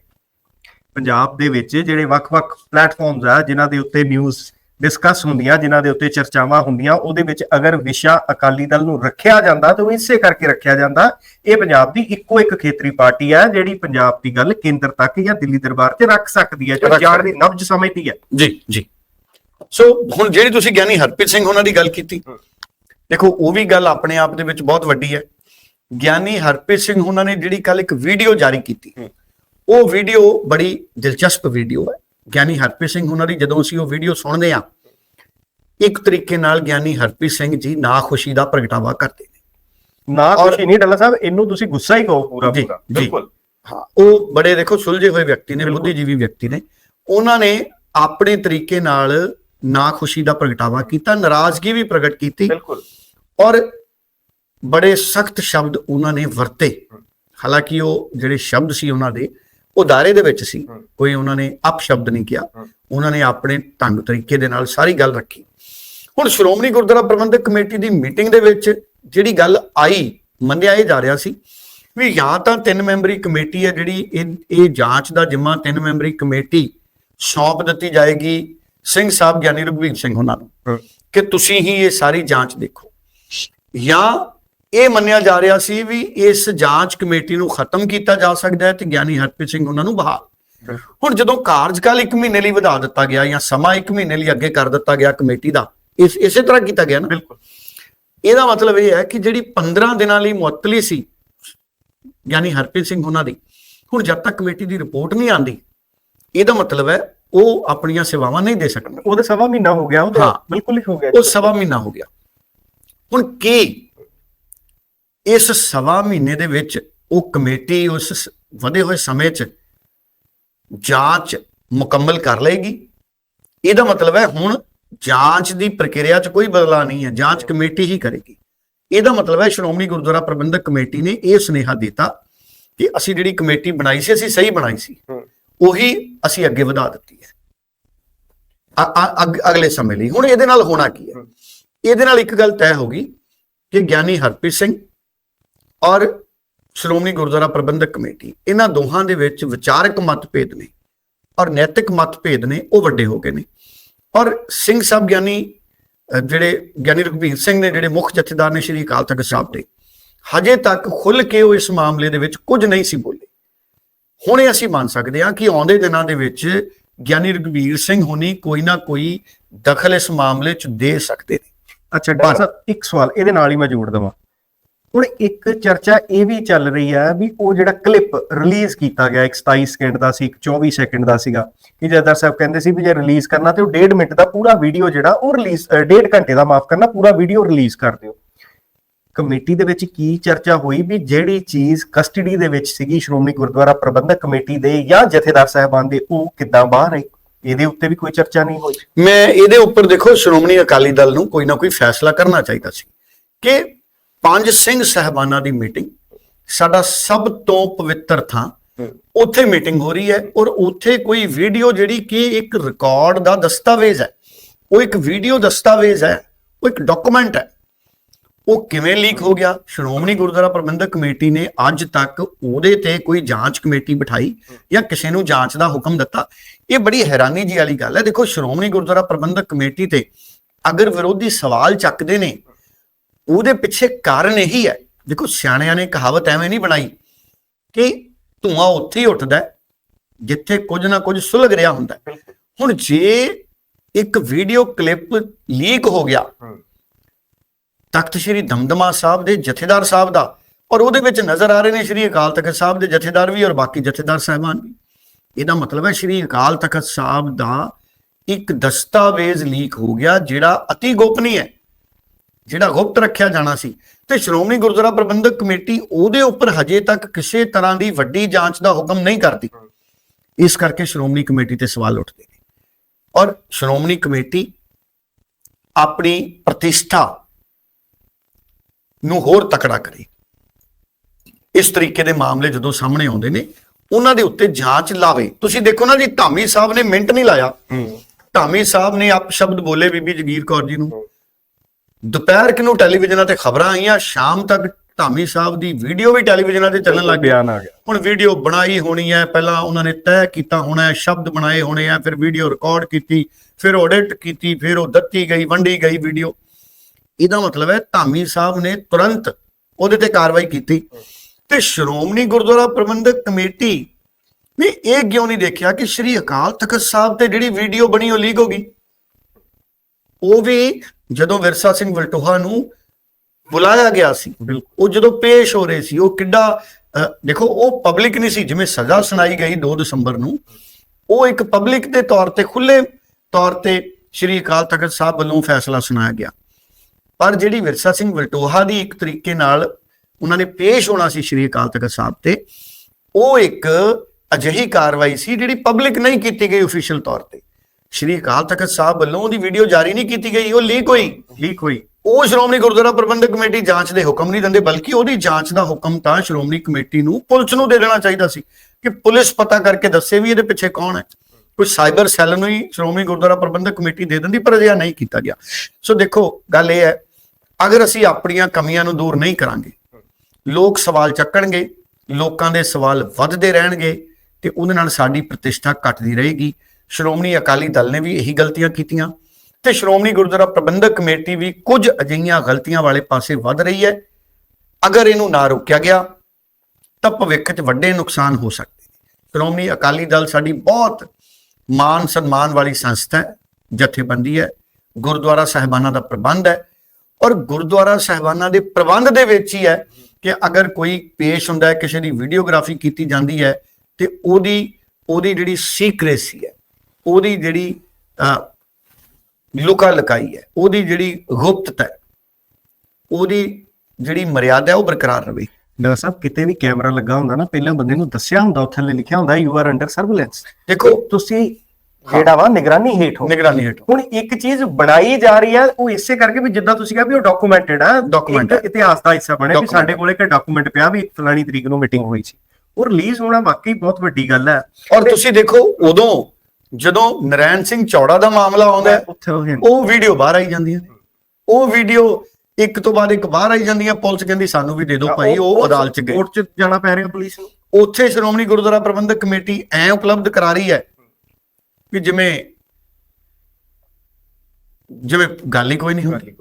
ਪੰਜਾਬ ਦੇ ਵਿੱਚ ਜਿਹੜੇ ਵੱਖ-ਵੱਖ ਪਲੇਟਫਾਰਮਸ ਆ ਜਿਨ੍ਹਾਂ ਦੇ ਉੱਤੇ ਨਿਊਜ਼ ਡਿਸਕਸ ਹੁੰਦੀਆਂ ਜਿਨ੍ਹਾਂ ਦੇ ਉੱਤੇ ਚਰਚਾਵਾਂ ਹੁੰਦੀਆਂ ਉਹਦੇ ਵਿੱਚ ਅਗਰ ਵਿਸ਼ਾ ਅਕਾਲੀ ਦਲ ਨੂੰ ਰੱਖਿਆ ਜਾਂਦਾ ਤਾਂ ਉਹ ਇਸੇ ਕਰਕੇ ਰੱਖਿਆ ਜਾਂਦਾ ਇਹ ਪੰਜਾਬ ਦੀ ਇੱਕੋ ਇੱਕ ਖੇਤਰੀ ਪਾਰਟੀ ਹੈ ਜਿਹੜੀ ਪੰਜਾਬ ਦੀ ਗੱਲ ਕੇਂਦਰ ਤੱਕ ਜਾਂ ਦਿੱਲੀ ਦਰਬਾਰ 'ਚ ਰੱਖ ਸਕਦੀ ਹੈ ਜੋ ਜਾਣ ਦੀ ਨਬਜ ਸਮਝਦੀ ਹੈ। ਜੀ ਜੀ। ਸੋ ਹੁਣ ਜਿਹੜੀ ਤੁਸੀਂ ਗਿਆਨੀ ਹਰਪ੍ਰੀਤ ਸਿੰਘ ਉਹਨਾਂ ਦੀ ਗੱਲ ਕੀਤੀ ਦੇਖੋ ਉਹ ਵੀ ਗੱਲ ਆਪਣੇ ਆਪ ਦੇ ਵਿੱਚ ਬਹੁਤ ਵੱਡੀ ਹੈ। ਗਿਆਨੀ ਹਰਪ੍ਰੀਤ ਸਿੰਘ ਉਹਨਾਂ ਨੇ ਜਿਹੜੀ ਕੱਲ ਇੱਕ ਵੀਡੀਓ ਜਾਰੀ ਕੀਤੀ ਉਹ ਵੀਡੀਓ ਬੜੀ ਦਿਲਚਸਪ ਵੀਡੀਓ ਹੈ। ਗਿਆਨੀ ਹਰਪ੍ਰੀਤ ਸਿੰਘ ਉਹਨਾਂ ਦੀ ਜਦੋਂ ਅਸੀਂ ਉਹ ਵੀਡੀਓ ਸੁਣਦੇ ਆ ਇੱਕ ਤਰੀਕੇ ਨਾਲ ਗਿਆਨੀ ਹਰਪ੍ਰੀਤ ਸਿੰਘ ਜੀ ਨਾ ਖੁਸ਼ੀ ਦਾ ਪ੍ਰਗਟਾਵਾ ਕਰਦੇ ਨੇ। ਨਾ ਖੁਸ਼ੀ ਨਹੀਂ ਡੱਲਾ ਸਾਹਿਬ ਇਹਨੂੰ ਤੁਸੀਂ ਗੁੱਸਾ ਹੀ ਕਹੋ ਪੂਰਾ ਪੂਰਾ। ਬਿਲਕੁਲ। ਹਾਂ ਉਹ ਬੜੇ ਦੇਖੋ ਸੁਲਝੇ ਹੋਏ ਵਿਅਕਤੀ ਨੇ ਬੁੱਧੀਜੀਵੀ ਵਿਅਕਤੀ ਨੇ। ਉਹਨਾਂ ਨੇ ਆਪਣੇ ਤਰੀਕੇ ਨਾਲ ਨਾ ਖੁਸ਼ੀ ਦਾ ਪ੍ਰਗਟਾਵਾ ਕੀਤਾ ਨਾਰਾਜ਼ਗੀ ਵੀ ਪ੍ਰਗਟ ਕੀਤੀ। ਬਿਲਕੁਲ। ਔਰ ਬੜੇ ਸਖਤ ਸ਼ਬਦ ਉਹਨਾਂ ਨੇ ਵਰਤੇ। ਹਾਲਾਂਕਿ ਉਹ ਜਿਹੜੇ ਸ਼ਬਦ ਸੀ ਉਹਨਾਂ ਦੇ ਉਹ ਦਾਇਰੇ ਦੇ ਵਿੱਚ ਸੀ। ਕੋਈ ਉਹਨਾਂ ਨੇ ਅਪ ਸ਼ਬਦ ਨਹੀਂ ਕਿਹਾ। ਉਹਨਾਂ ਨੇ ਆਪਣੇ ਢੰਗ ਤਰੀਕੇ ਦੇ ਨਾਲ ਸਾਰੀ ਗੱਲ ਰੱਖੀ। ਹੁਣ ਸ਼੍ਰੋਮਣੀ ਗੁਰਦੁਆਰਾ ਪ੍ਰਬੰਧਕ ਕਮੇਟੀ ਦੀ ਮੀਟਿੰਗ ਦੇ ਵਿੱਚ ਜਿਹੜੀ ਗੱਲ ਆਈ ਮੰਨਿਆ ਇਹ ਜਾ ਰਿਹਾ ਸੀ ਵੀ ਜਾਂ ਤਾਂ ਤਿੰਨ ਮੈਂਬਰੀ ਕਮੇਟੀ ਹੈ ਜਿਹੜੀ ਇਹ ਇਹ ਜਾਂਚ ਦਾ ਜਿੰਮਾ ਤਿੰਨ ਮੈਂਬਰੀ ਕਮੇਟੀ ਸੌਂਪ ਦਿੱਤੀ ਜਾਏਗੀ। ਸਿੰਘ ਸਾਹਿਬ ਗਿਆਨੀ ਰਘਵੀਰ ਸਿੰਘ ਉਹਨਾਂ ਨੂੰ। ਕਿ ਤੁਸੀਂ ਹੀ ਇਹ ਸਾਰੀ ਜਾਂਚ ਦੇਖੋ। ਜਾਂ ਇਹ ਮੰਨਿਆ ਜਾ ਰਿਹਾ ਸੀ ਵੀ ਇਸ ਜਾਂਚ ਕਮੇਟੀ ਨੂੰ ਖਤਮ ਕੀਤਾ ਜਾ ਸਕਦਾ ਹੈ ਤੇ ਗਿਆਨੀ ਹਰਪ੍ਰੀਤ ਸਿੰਘ ਉਹਨਾਂ ਨੂੰ ਬਹਾਲ। ਹੁਣ ਜਦੋਂ ਕਾਰਜਕਾਲ 1 ਮਹੀਨੇ ਲਈ ਵਧਾ ਦਿੱਤਾ ਗਿਆ ਜਾਂ ਸਮਾਂ 1 ਮਹੀਨੇ ਲਈ ਅੱਗੇ ਕਰ ਦਿੱਤਾ ਗਿਆ ਕਮੇਟੀ ਦਾ ਇਸ ਇਸੇ ਤਰ੍ਹਾਂ ਕੀਤਾ ਗਿਆ ਨਾ। ਬਿਲਕੁਲ। ਇਹਦਾ ਮਤਲਬ ਇਹ ਹੈ ਕਿ ਜਿਹੜੀ 15 ਦਿਨਾਂ ਲਈ ਮੁਅੱਤਲੀ ਸੀ ਯਾਨੀ ਹਰਪ੍ਰੀਤ ਸਿੰਘ ਉਹਨਾਂ ਦੀ ਹੁਣ ਜਦ ਤੱਕ ਕਮੇਟੀ ਦੀ ਰਿਪੋਰਟ ਨਹੀਂ ਆਂਦੀ ਇਹਦਾ ਮਤਲਬ ਹੈ ਉਹ ਆਪਣੀਆਂ ਸੇਵਾਵਾਂ ਨਹੀਂ ਦੇ ਸਕਣਗੇ। ਉਹਦੇ ਸਵਾ ਮਹੀਨਾ ਹੋ ਗਿਆ ਉਹ ਹਾਂ। ਬਿਲਕੁਲ ਹੀ ਹੋ ਗਿਆ। ਉਹ ਸਵਾ ਮਹੀਨਾ ਹੋ ਗਿਆ। ਹੁਣ ਕੀ ਇਸ ਸਵਾ ਮਹੀਨੇ ਦੇ ਵਿੱਚ ਉਹ ਕਮੇਟੀ ਉਸ ਵਧੇ ਹੋਏ ਸਮੇਂ 'ਚ ਜਾਂਚ ਮੁਕੰਮਲ ਕਰ ਲਏਗੀ? ਇਹਦਾ ਮਤਲਬ ਹੈ ਹੁਣ ਜਾਂਚ ਦੀ ਪ੍ਰਕਿਰਿਆ 'ਚ ਕੋਈ ਬਦਲਾਅ ਨਹੀਂ ਹੈ ਜਾਂਚ ਕਮੇਟੀ ਹੀ ਕਰੇਗੀ। ਇਹਦਾ ਮਤਲਬ ਹੈ ਸ਼੍ਰੋਮਣੀ ਗੁਰਦੁਆਰਾ ਪ੍ਰਬੰਧਕ ਕਮੇਟੀ ਨੇ ਇਹ ਸੁਨੇਹਾ ਦਿੱਤਾ ਕਿ ਅਸੀਂ ਜਿਹੜੀ ਕਮੇਟੀ ਬਣਾਈ ਸੀ ਅਸੀਂ ਸਹੀ ਬਣਾਈ ਸੀ। ਉਹੀ ਅਸੀਂ ਅੱਗੇ ਵਧਾ ਦਿੱਤੀ ਹੈ। ਅਗਲੇ ਸਮੇਂ ਲਈ। ਹੁਣ ਇਹਦੇ ਨਾਲ ਹੋਣਾ ਕੀ ਹੈ। ਇਹਦੇ ਨਾਲ ਇੱਕ ਗੱਲ ਤੈਅ ਹੋ ਗਈ ਕਿ ਗਿਆਨੀ ਹਰਪ੍ਰੀਤ ਸਿੰਘ ਔਰ ਸ਼੍ਰੋਮਣੀ ਗੁਰਦੁਆਰਾ ਪ੍ਰਬੰਧਕ ਕਮੇਟੀ ਇਹਨਾਂ ਦੋਹਾਂ ਦੇ ਵਿੱਚ ਵਿਚਾਰਕ ਮਤਭੇਦ ਨੇ ਔਰ ਨੈਤਿਕ ਮਤਭੇਦ ਨੇ ਉਹ ਵੱਡੇ ਹੋ ਗਏ ਨੇ। ਔਰ ਸਿੰਘ ਸਾਹਿਬ ਗਿਆਨੀ ਜਿਹੜੇ ਗਿਆਨੀ ਰਘਬੀਰ ਸਿੰਘ ਨੇ ਜਿਹੜੇ ਮੁੱਖ ਜਥੇਦਾਰ ਨੇ ਸ਼੍ਰੀ ਅਕਾਲ ਤਖਤ ਸਾਹਿਬ ਦੇ ਹਜੇ ਤੱਕ ਖੁੱਲ ਕੇ ਉਹ ਇਸ ਮਾਮਲੇ ਦੇ ਵਿੱਚ ਕੁਝ ਨਹੀਂ ਸੀ ਬੋਲੇ। ਹੁਣ ਅਸੀਂ ਮੰਨ ਸਕਦੇ ਹਾਂ ਕਿ ਆਉਂਦੇ ਦਿਨਾਂ ਦੇ ਵਿੱਚ ਗਿਆਨੀ ਰਘਬੀਰ ਸਿੰਘ ਹੋਣੀ ਕੋਈ ਨਾ ਕੋਈ ਦਖਲ ਇਸ ਮਾਮਲੇ 'ਚ ਦੇ ਸਕਦੇ ਨੇ। ਅੱਛਾ ਡਾਕਟਰ ਸਾਹਿਬ ਇੱਕ ਸਵਾਲ ਇਹਦੇ ਨਾਲ ਹੀ ਮੈਂ ਜੋੜ ਦਵਾਂ। ਹੁਣ ਇੱਕ ਚਰਚਾ ਇਹ ਵੀ ਚੱਲ ਰਹੀ ਹੈ ਵੀ ਉਹ ਜਿਹੜਾ ਕਲਿੱਪ ਰਿਲੀਜ਼ ਕੀਤਾ ਗਿਆ, ਇੱਕ 27 ਸਕਿੰਟ ਦਾ ਸੀ, ਇੱਕ 24 ਸੈਕਿੰਡ ਦਾ ਸੀਗਾ, ਕਿ ਜਦਰ ਸਾਹਿਬ ਕਹਿੰਦੇ ਸੀ ਵੀ ਜੇ ਰਿਲੀਜ਼ ਕਰਨਾ ਤੇ ਉਹ 1.5 ਮਿੰਟ ਦਾ ਪੂਰਾ ਵੀਡੀਓ ਜਿਹੜਾ, ਉਹ ਰਿਲੀਜ਼ 1.5 ਘੰਟੇ ਦਾ ਮਾਫ ਕਰਨਾ, ਪੂਰਾ ਵੀਡੀਓ ਰਿਲੀਜ਼ ਕਰ ਦਿਓ। ਕਮੇਟੀ ਦੇ ਵਿੱਚ ਕੀ ਚਰਚਾ ਹੋਈ ਵੀ ਜਿਹੜੀ ਚੀਜ਼ ਕਸਟਡੀ ਦੇ ਵਿੱਚ ਸੀਗੀ, ਸ਼੍ਰੋਮਣੀ ਗੁਰਦੁਆਰਾ ਪ੍ਰਬੰਧਕ ਕਮੇਟੀ ਦੇ ਜਾਂ ਜਥੇਦਾਰ ਸਾਹਿਬਾਨ ਦੇ, ਉਹ ਕਿੱਦਾਂ ਬਾਹਰ ਆਈ? ਇਹਦੇ ਉੱਤੇ ਵੀ ਕੋਈ ਚਰਚਾ ਨਹੀਂ ਹੋਈ? ਮੈਂ ਇਹਦੇ ਉੱਪਰ ਦੇਖੋ, ਸ਼੍ਰੋਮਣੀ ਅਕਾਲੀ ਦਲ ਨੂੰ ਕੋਈ ਨਾ ਕੋਈ ਫੈਸਲਾ ਕਰਨਾ ਚਾਹੀਦਾ ਸੀ ਕਿ ਪੰਜ ਸਿੰਘ ਸਹਿਬਾਨਾਂ ਦੀ ਮੀਟਿੰਗ ਸਾਡਾ ਸਭ ਤੋਂ ਪਵਿੱਤਰ ਥਾਂ। ਉੱਥੇ ਮੀਟਿੰਗ ਹੋ ਰਹੀ ਹੈ ਔਰ ਉੱਥੇ ਕੋਈ ਵੀਡੀਓ ਜਿਹੜੀ ਕਿ ਇੱਕ ਰਿਕਾਰਡ ਦਾ ਦਸਤਾਵੇਜ਼ ਹੈ ਉਹ ਇੱਕ ਵੀਡੀਓ ਦਸਤਾਵੇਜ਼ ਹੈ ਉਹ ਇੱਕ ਡਾਕੂਮੈਂਟ ਹੈ। ਉਹ ਕਿਵੇਂ ਲੀਕ ਹੋ ਗਿਆ? ਸ਼੍ਰੋਮਣੀ ਗੁਰਦੁਆਰਾ ਪ੍ਰਬੰਧਕ ਕਮੇਟੀ ਨੇ ਅੱਜ ਤੱਕ ਉਹਦੇ ਤੇ ਕੋਈ ਜਾਂਚ ਕਮੇਟੀ ਬਿਠਾਈ ਜਾਂ ਕਿਸੇ ਨੂੰ ਜਾਂਚ ਦਾ ਹੁਕਮ ਦਿੱਤਾ। ਇਹ ਬੜੀ ਹੈਰਾਨੀ ਜੀ ਵਾਲੀ ਗੱਲ ਹੈ। ਦੇਖੋ ਸ਼੍ਰੋਮਣੀ ਗੁਰਦੁਆਰਾ ਪ੍ਰਬੰਧਕ ਕਮੇਟੀ ਤੇ ਅਗਰ ਵਿਰੋਧੀ ਸਵਾਲ ਚੱਕਦੇ ਨੇ ਉਹਦੇ ਪਿੱਛੇ ਕਾਰਨ ਇਹੀ ਹੈ। ਦੇਖੋ ਸਿਆਣਿਆਂ ਨੇ ਕਹਾਵਤ ਐਵੇਂ ਨਹੀਂ ਬਣਾਈ ਕਿ ਧੂਆਂ ਉੱਥੇ ਹੀ ਉੱਠਦਾ ਜਿੱਥੇ ਕੁਝ ਨਾ ਕੁਝ ਸੁਲਗ ਰਿਹਾ ਹੁੰਦਾ। ਹੁਣ ਜੇ ਇੱਕ ਵੀਡੀਓ ਕਲਿੱਪ ਲੀਕ ਹੋ ਗਿਆ ਤਖਤ ਸ੍ਰੀ ਦਮਦਮਾ ਸਾਹਿਬ ਦੇ ਜਥੇਦਾਰ ਸਾਹਿਬ ਦਾ ਔਰ ਉਹਦੇ ਵਿੱਚ ਨਜ਼ਰ ਆ ਰਹੇ ਨੇ ਸ੍ਰੀ ਅਕਾਲ ਤਖਤ ਸਾਹਿਬ ਦੇ ਜਥੇਦਾਰ ਵੀ ਔਰ ਬਾਕੀ ਜਥੇਦਾਰ ਸਾਹਿਬਾਨ ਵੀ। ਇਹਦਾ ਮਤਲਬ ਹੈ ਸ੍ਰੀ ਅਕਾਲ ਤਖਤ ਸਾਹਿਬ ਦਾ ਇੱਕ ਦਸਤਾਵੇਜ਼ ਲੀਕ ਹੋ ਗਿਆ ਜਿਹੜਾ ਅਤੀ ਗੋਪਨੀय ਹੈ। ਜਿਹੜਾ ਗੁਪਤ ਰੱਖਿਆ ਜਾਣਾ ਸੀ। ਤੇ ਸ਼੍ਰੋਮਣੀ ਗੁਰਦੁਆਰਾ ਪ੍ਰਬੰਧਕ ਕਮੇਟੀ ਉਹਦੇ ਉੱਪਰ ਹਜੇ ਤੱਕ ਕਿਸੇ ਤਰ੍ਹਾਂ ਦੀ ਵੱਡੀ ਜਾਂਚ ਦਾ ਹੁਕਮ ਨਹੀਂ ਕਰਦੀ। ਇਸ ਕਰਕੇ ਸ਼੍ਰੋਮਣੀ ਕਮੇਟੀ ਤੇ ਸਵਾਲ ਉੱਠਦੇ ਨੇ। ਔਰ ਸ਼੍ਰੋਮਣੀ ਕਮੇਟੀ ਆਪਣੀ ਪ੍ਰਤਿਸ਼ਠਾ ਨੂੰ ਹੋਰ ਤਕੜਾ ਕਰੇ। ਇਸ ਤਰੀਕੇ ਦੇ ਮਾਮਲੇ ਜਦੋਂ ਸਾਹਮਣੇ ਆਉਂਦੇ ਨੇ ਉਹਨਾਂ ਦੇ ਉੱਤੇ ਜਾਂਚ ਲਾਵੇ। ਤੁਸੀਂ ਦੇਖੋ ਨਾ ਜੀ ਧਾਮੀ ਸਾਹਿਬ ਨੇ ਮਿੰਟ ਨਹੀਂ ਲਾਇਆ। ਧਾਮੀ ਸਾਹਿਬ ਨੇ ਆਪ ਸ਼ਬਦ ਬੋਲੇ ਬੀਬੀ ਜਗੀਰ ਕੌਰ ਜੀ ਨੂੰ। ਦੁਪਹਿਰ ਕਿਨੂੰ ਟੈਲੀਵਿਜ਼ਨਾਂ ਤੇ ਖਬਰਾਂ ਆਈਆਂ ਸ਼ਾਮ ਤੱਕ ਧਾਮੀ ਸਾਹਿਬ ਦੀ ਵੀਡੀਓ ਵੀ ਟੈਲੀਵਿਜ਼ਨਾਂ ਤੇ ਚੱਲਣ ਲੱਗ ਬਿਆਨ ਆ ਗਿਆ। ਹੁਣ ਵੀਡੀਓ ਬਣਾਈ ਹੋਣੀ ਹੈ ਪਹਿਲਾਂ ਉਹਨਾਂ ਨੇ ਤੈਅ ਕੀਤਾ ਹੋਣਾ ਹੈ ਸ਼ਬਦ ਬਣਾਏ ਹੋਣੇ ਆ ਫਿਰ ਵੀਡੀਓ ਰਿਕਾਰਡ ਕੀਤੀ ਫਿਰ ਆਡਿਟ ਕੀਤੀ ਫਿਰ ਉਹ ਦਿੱਤੀ ਗਈ ਵੰਡੀ ਗਈ ਵੀਡੀਓ। ਇਹਦਾ ਮਤਲਬ ਹੈ ਧਾਮੀ ਸਾਹਿਬ ਨੇ ਤੁਰੰਤ ਉਹਦੇ ਤੇ ਕਾਰਵਾਈ ਕੀਤੀ। ਤੇ ਸ਼੍ਰੋਮਣੀ ਗੁਰਦੁਆਰਾ ਪ੍ਰਬੰਧਕ ਕਮੇਟੀ ਨੇ ਇਹ ਕਿਉਂ ਨਹੀਂ ਦੇਖਿਆ ਕਿ ਸ਼੍ਰੀ ਅਕਾਲ ਤਖਤ ਸਾਹਿਬ ਤੇ ਜਿਹੜੀ ਵੀਡੀਓ ਬਣੀ ਉਹ ਲੀਕ ਹੋ ਗਈ? ਉਹ ਵੀ ਜਦੋਂ ਵਿਰਸਾ ਸਿੰਘ ਵਲਟੋਹਾ ਨੂੰ ਬੁਲਾਇਆ ਗਿਆ ਸੀ ਉਹ ਜਦੋਂ ਪੇਸ਼ ਹੋ ਰਹੇ ਸੀ ਉਹ ਕਿੱਡਾ ਦੇਖੋ ਉਹ ਪਬਲਿਕ ਨਹੀਂ ਸੀ ਜਿਵੇਂ ਸਜ਼ਾ ਸੁਣਾਈ ਗਈ 2 ਦਸੰਬਰ ਨੂੰ ਉਹ ਇੱਕ ਪਬਲਿਕ ਦੇ ਤੌਰ ਤੇ ਖੁੱਲੇ ਤੌਰ ਤੇ ਸ਼੍ਰੀ ਅਕਾਲ ਤਖਤ ਸਾਹਿਬ ਵੱਲੋਂ ਫੈਸਲਾ ਸੁਣਾਇਆ ਗਿਆ। ਪਰ ਜਿਹੜੀ ਵਿਰਸਾ ਸਿੰਘ ਵਲਟੋਹਾ ਦੀ ਇੱਕ ਤਰੀਕੇ ਨਾਲ ਉਹਨਾਂ ਨੇ ਪੇਸ਼ ਹੋਣਾ ਸੀ ਸ਼੍ਰੀ ਅਕਾਲ ਤਖਤ ਸਾਹਿਬ ਤੇ ਉਹ ਇੱਕ ਅਜਿਹੀ ਕਾਰਵਾਈ ਸੀ ਜਿਹੜੀ ਪਬਲਿਕ ਨਹੀਂ ਕੀਤੀ ਗਈ ਅਫੀਸ਼ੀਅਲ ਤੌਰ ਤੇ। ਸ਼੍ਰੀ ਅਕਾਲ ਤਖਤ ਸਾਹਿਬ ਵੱਲੋਂ ਉਹਦੀ ਵੀਡੀਓ ਜਾਰੀ ਨਹੀਂ ਕੀਤੀ ਗਈ ਉਹ ਲੀਕ ਹੋਈ। ਲੀਕ ਹੋਈ। ਉਹ ਸ਼੍ਰੋਮਣੀ ਗੁਰਦੁਆਰਾ ਪ੍ਰਬੰਧਕ ਕਮੇਟੀ ਜਾਂਚ ਦੇ ਹੁਕਮ ਨਹੀਂ ਦਿੰਦੇ ਬਲਕਿ ਉਹਦੀ ਜਾਂਚ ਦਾ ਹੁਕਮ ਤਾਂ ਸ਼੍ਰੋਮਣੀ ਕਮੇਟੀ ਨੂੰ ਪੁਲਿਸ ਨੂੰ ਦੇ ਦੇਣਾ ਚਾਹੀਦਾ ਸੀ ਕਿ ਪੁਲਿਸ ਪਤਾ ਕਰਕੇ ਦੱਸੇ ਵੀ ਇਹਦੇ ਪਿੱਛੇ ਕੌਣ ਹੈ। ਕੋਈ ਸਾਈਬਰ ਸੈੱਲ ਨੂੰ ਹੀ ਸ਼੍ਰੋਮਣੀ ਗੁਰਦੁਆਰਾ ਪ੍ਰਬੰਧਕ ਕਮੇਟੀ ਦੇ ਦਿੰਦੀ ਪਰ ਅਜਿਹਾ ਨਹੀਂ ਕੀਤਾ ਗਿਆ। ਸੋ ਦੇਖੋ ਗੱਲ ਇਹ ਹੈ ਅਗਰ ਅਸੀਂ ਆਪਣੀਆਂ ਕਮੀਆਂ ਨੂੰ ਦੂਰ ਨਹੀਂ ਕਰਾਂਗੇ ਲੋਕ ਸਵਾਲ ਚੱਕਣਗੇ ਲੋਕਾਂ ਦੇ ਸਵਾਲ ਵੱਧਦੇ ਰਹਿਣਗੇ ਤੇ ਉਹਦੇ ਨਾਲ ਸਾਡੀ ਪ੍ਰਤਿਸ਼ਠਾ ਘਟਦੀ ਰਹੇਗੀ। ਸ਼੍ਰੋਮਣੀ ਅਕਾਲੀ ਦਲ ਨੇ ਵੀ ਇਹੀ ਗਲਤੀਆਂ ਕੀਤੀਆਂ ਤੇ ਸ਼੍ਰੋਮਣੀ ਗੁਰਦੁਆਰਾ ਪ੍ਰਬੰਧਕ ਕਮੇਟੀ ਵੀ ਕੁਝ ਅਜਿਹੀਆਂ ਗਲਤੀਆਂ ਵਾਲੇ ਪਾਸੇ ਵੱਧ ਰਹੀ ਹੈ। ਅਗਰ ਇਹਨੂੰ ਨਾ ਰੋਕਿਆ ਗਿਆ, ਤਾਂ ਭਵਿੱਖ 'ਚ ਵੱਡੇ ਨੁਕਸਾਨ ਹੋ ਸਕਦੇ ਨੇ। ਸ਼੍ਰੋਮਣੀ ਅਕਾਲੀ ਦਲ ਸਾਡੀ ਬਹੁਤ ਮਾਨ ਸਨਮਾਨ ਵਾਲੀ ਸੰਸਥਾ ਹੈ, ਜਥੇਬੰਦੀ ਹੈ, ਗੁਰਦੁਆਰਾ ਸਾਹਿਬਾਨਾਂ ਦਾ ਪ੍ਰਬੰਧ ਹੈ ਔਰ ਗੁਰਦੁਆਰਾ ਸਾਹਿਬਾਨਾਂ ਦੇ ਪ੍ਰਬੰਧ ਦੇ ਵਿੱਚ ਹੀ ਹੈ ਕਿ ਅਗਰ ਕੋਈ ਪੇਸ਼ ਹੁੰਦਾ ਹੈ, ਕਿਸੇ ਦੀ ਵੀਡੀਓਗ੍ਰਾਫੀ ਕੀਤੀ ਜਾਂਦੀ ਹੈ ਤੇ ਉਹਦੀ ਉਹਦੀ ਜਿਹੜੀ ਸੀਕ੍ਰੇਸੀ ਹੈ ਉਹਦੀ ਜਿਹੜੀ ਲੁਕਾ ਲਕਾਈ ਹੈ ਉਹਦੀ ਜਿਹੜੀ ਗੁਪਤਤਾ ਹੈ ਉਹਦੀ ਜਿਹੜੀ ਮਰਿਆਦਾ ਉਹ ਬਰਕਰਾਰ ਰਵੇ ਡਾਕਟਰ ਸਾਹਿਬ ਕਿਤੇ ਵੀ ਕੈਮਰਾ ਲੱਗਾ ਹੁੰਦਾ ਨਾ ਪਹਿਲਾਂ ਬੰਦੇ ਨੂੰ ਦੱਸਿਆ ਹੁੰਦਾ ਉੱਥੇ ਲਿਖਿਆ ਹੁੰਦਾ ਯੂ ਆਰ ਅੰਡਰ ਸਰਵੇਲੈਂਸ ਦੇਖੋ ਤੁਸੀਂ ਜਿਹੜਾ ਵਾ ਨਿਗਰਾਨੀ ਹੇਠ ਹੋ। ਨਿਗਰਾਨੀ ਹੇਠ ਹੁਣ ਇੱਕ ਚੀਜ਼ ਬਣਾਈ ਜਾ ਰਹੀ ਹੈ ਉਹ ਇਸੇ ਕਰਕੇ ਵੀ ਜਿੱਦਾਂ ਤੁਸੀਂ ਕਿਹਾ ਵੀ ਉਹ ਡਾਕੂਮੈਂਟਡ ਆ ਇੱਕ ਇਤਿਹਾਸ ਦਾ ਹਿੱਸਾ ਬਣਿਆ ਵੀ ਸਾਡੇ ਕੋਲ ਇੱਕ ਡਾਕੂਮੈਂਟ ਪਿਆ ਵੀ ਫਲਾਣੀ ਤਰੀਕ ਨੂੰ ਮੀਟਿੰਗ ਹੋਈ ਸੀ। ਉਹ ਰਿਲੀਜ਼ ਹੋਣਾ ਵਾਕਈ ਬਹੁਤ ਵੱਡੀ ਗੱਲ ਹੈ। ਔਰ ਤੁਸੀਂ ਦੇਖੋ ਉਦੋਂ ਜਦੋਂ ਨਰੈਣ ਸਿੰਘ ਚੌੜਾ ਦਾ ਮਾਮਲਾ ਆਉਂਦਾ ਉਹ ਵੀਡੀਓ ਬਾਹਰ ਆਈ ਜਾਂਦੀਆਂ ਨੇ ਉਹ ਵੀਡੀਓ ਇੱਕ ਤੋਂ ਬਾਅਦ ਇੱਕ ਬਾਹਰ ਆਈ ਜਾਂਦੀਆਂ ਪੁਲਿਸ ਕਹਿੰਦੀ ਸਾਨੂੰ ਵੀ ਦੇ ਦਿਓ ਭਾਈ ਉਹ ਅਦਾਲਤ ਚ ਗਏ। ਕੋਰਟ ਚ ਜਾਣਾ ਪੈ ਰਿਹਾ ਪੁਲਿਸ? ਨੂੰ ਉੱਥੇ ਸ਼੍ਰੋਮਣੀ ਗੁਰਦੁਆਰਾ ਪ੍ਰਬੰਧਕ ਕਮੇਟੀ ਐ ਉਪਲਬਧ ਕਰਾ ਰਹੀ ਹੈ ਕਿ ਜਿਵੇਂ ਜਿਵੇਂ ਗੱਲ ਹੀ ਕੋਈ ਨਹੀਂ ਹੁੰਦੀ।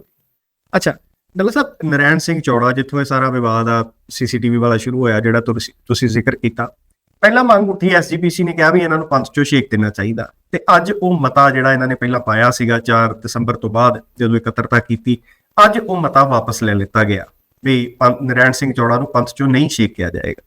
ਅੱਛਾ ਡਾਕਟਰ ਸਾਹਿਬ ਨਰੈਣ ਸਿੰਘ ਚੌੜਾ ਜਿੱਥੋਂ ਇਹ ਸਾਰਾ ਵਿਵਾਦ ਆ ਸੀਸੀਟੀਵੀ ਵਾਲਾ ਸ਼ੁਰੂ ਹੋਇਆ ਜਿਹੜਾ ਤੁਸੀਂ ਤੁਸੀਂ ਜ਼ਿਕਰ ਕੀਤਾ ਪਹਿਲਾਂ ਮੰਗ ਉੱਠੀ ਐਸਜੀਪੀਸੀ ਨੇ ਕਿਹਾ ਵੀ ਇਹਨਾਂ ਨੂੰ ਪੰਥ ਚੋਂ ਛੇਕ ਦੇਣਾ ਚਾਹੀਦਾ। ਤੇ ਅੱਜ ਉਹ ਮਤਾ ਜਿਹੜਾ ਇਹਨਾਂ ਨੇ ਪਹਿਲਾਂ ਪਾਇਆ ਸੀਗਾ 4 ਦਸੰਬਰ ਤੋਂ ਬਾਅਦ ਜਦੋਂ ਇਕੱਤਰਤਾ ਕੀਤੀ ਅੱਜ ਉਹ ਮਤਾ ਵਾਪਸ ਲੈ ਲਿੱਤਾ ਗਿਆ ਵੀ ਪੰਥ- ਨਰੈਣ ਸਿੰਘ ਚੌੜਾ ਨੂੰ ਪੰਥ ਚੋਂ ਨਹੀਂ ਛੇਕਿਆ ਜਾਏਗਾ।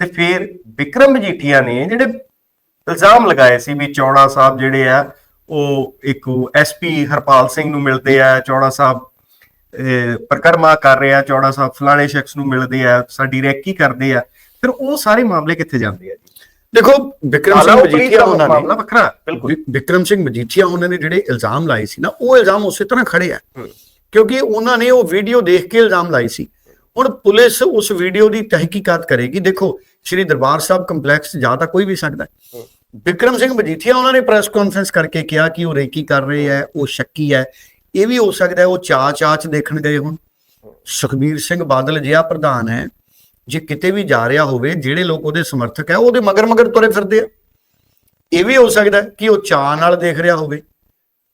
ਤੇ ਫਿਰ ਵਿਕਰਮ ਮਜੀਠੀਆ ਨੇ ਜਿਹੜੇ ਇਲਜ਼ਾਮ ਲਗਾਏ ਸੀ ਵੀ ਚੌੜਾ ਸਾਹਿਬ ਜਿਹੜੇ ਆ ਉਹ ਇੱਕ ਐਸਪੀ ਹਰਪਾਲ ਸਿੰਘ ਨੂੰ ਮਿਲਦੇ ਆ ਚੌੜਾ ਸਾਹਿਬ ਅਹ, ਪਰਿਕਰਮਾ ਕਰ ਰਿਹਾ ਚੌੜਾ ਸਾਹਿਬ ਫਲਾਣੇ ਸ਼ਖਸ ਨੂੰ ਮਿਲਦੇ ਆ ਸਾਡੀ ਰੈਕੀ ਕਰਦੇ ਆ। ਫਿਰ ਉਹ ਸਾਰੇ ਮਾਮਲੇ ਕਿੱਥੇ ਜਾਂਦੇ ਆ ਜੀ? ਦੇਖੋ ਵਿਕਰਮ ਸਿੰਘ ਮਜੀਠੀਆ ਉਹਨਾਂ ਨੇ ਮਾਮਲਾ ਵੱਖਰਾ। ਬਿਲਕੁਲ। ਵਿਕਰਮ ਸਿੰਘ ਮਜੀਠੀਆ ਉਹਨਾਂ ਨੇ ਜਿਹੜੇ ਇਲਜ਼ਾਮ ਲਾਏ ਸੀ ਨਾ ਉਹ ਇਲਜ਼ਾਮ ਉਸੇ ਤਰ੍ਹਾਂ ਖੜੇ ਆ। ਕਿਉਂਕਿ ਉਹਨਾਂ ਨੇ ਉਹ ਵੀਡੀਓ ਦੇਖ ਕੇ ਇਲਜ਼ਾਮ ਲਾਏ ਸੀ। ਹੁਣ ਪੁਲਿਸ ਉਸ ਵੀਡੀਓ ਦੀ ਤਹਿਕੀਕਾਤ ਕਰੇਗੀ। ਦੇਖੋ ਸ਼੍ਰੀ ਦਰਬਾਰ ਸਾਹਿਬ ਕੰਪਲੈਕਸ ਜਾ ਤਾਂ ਕੋਈ ਵੀ ਸਕਦਾ। ਹੈ। ਵਿਕਰਮ ਸਿੰਘ ਮਜੀਠੀਆ ਉਹਨਾਂ ਨੇ ਪ੍ਰੈਸ ਕਾਨਫਰੰਸ ਕਰਕੇ ਕਿਹਾ ਕਿ ਉਹ ਰੇਕੀ ਕਰ ਰਹੇ ਹੈ ਉਹ ਸ਼ੱਕੀ ਹੈ ਇਹ ਵੀ ਹੋ ਸਕਦਾ ਹੈ ਉਹ ਚਾ ਚਾਚ ਦੇਖਣ ਗਏ ਹੁਣ। ਸੁਖਬੀਰ ਸਿੰਘ ਬਾਦਲ ਜਿਹਾ ਪ੍ਰਧਾਨ ਹੈ। ਜੇ ਕਿਤੇ ਵੀ ਜਾ ਰਿਹਾ ਹੋਵੇ ਜਿਹੜੇ ਲੋਕ ਉਹਦੇ ਸਮਰਥਕ ਹੈ ਉਹਦੇ ਮਗਰ ਮਗਰ ਤੁਰੇ ਫਿਰਦੇ ਆ। ਇਹ ਵੀ ਹੋ ਸਕਦਾ ਕਿ ਉਹ ਚਾਹ ਨਾਲ ਦੇਖ ਰਿਹਾ ਹੋਵੇ।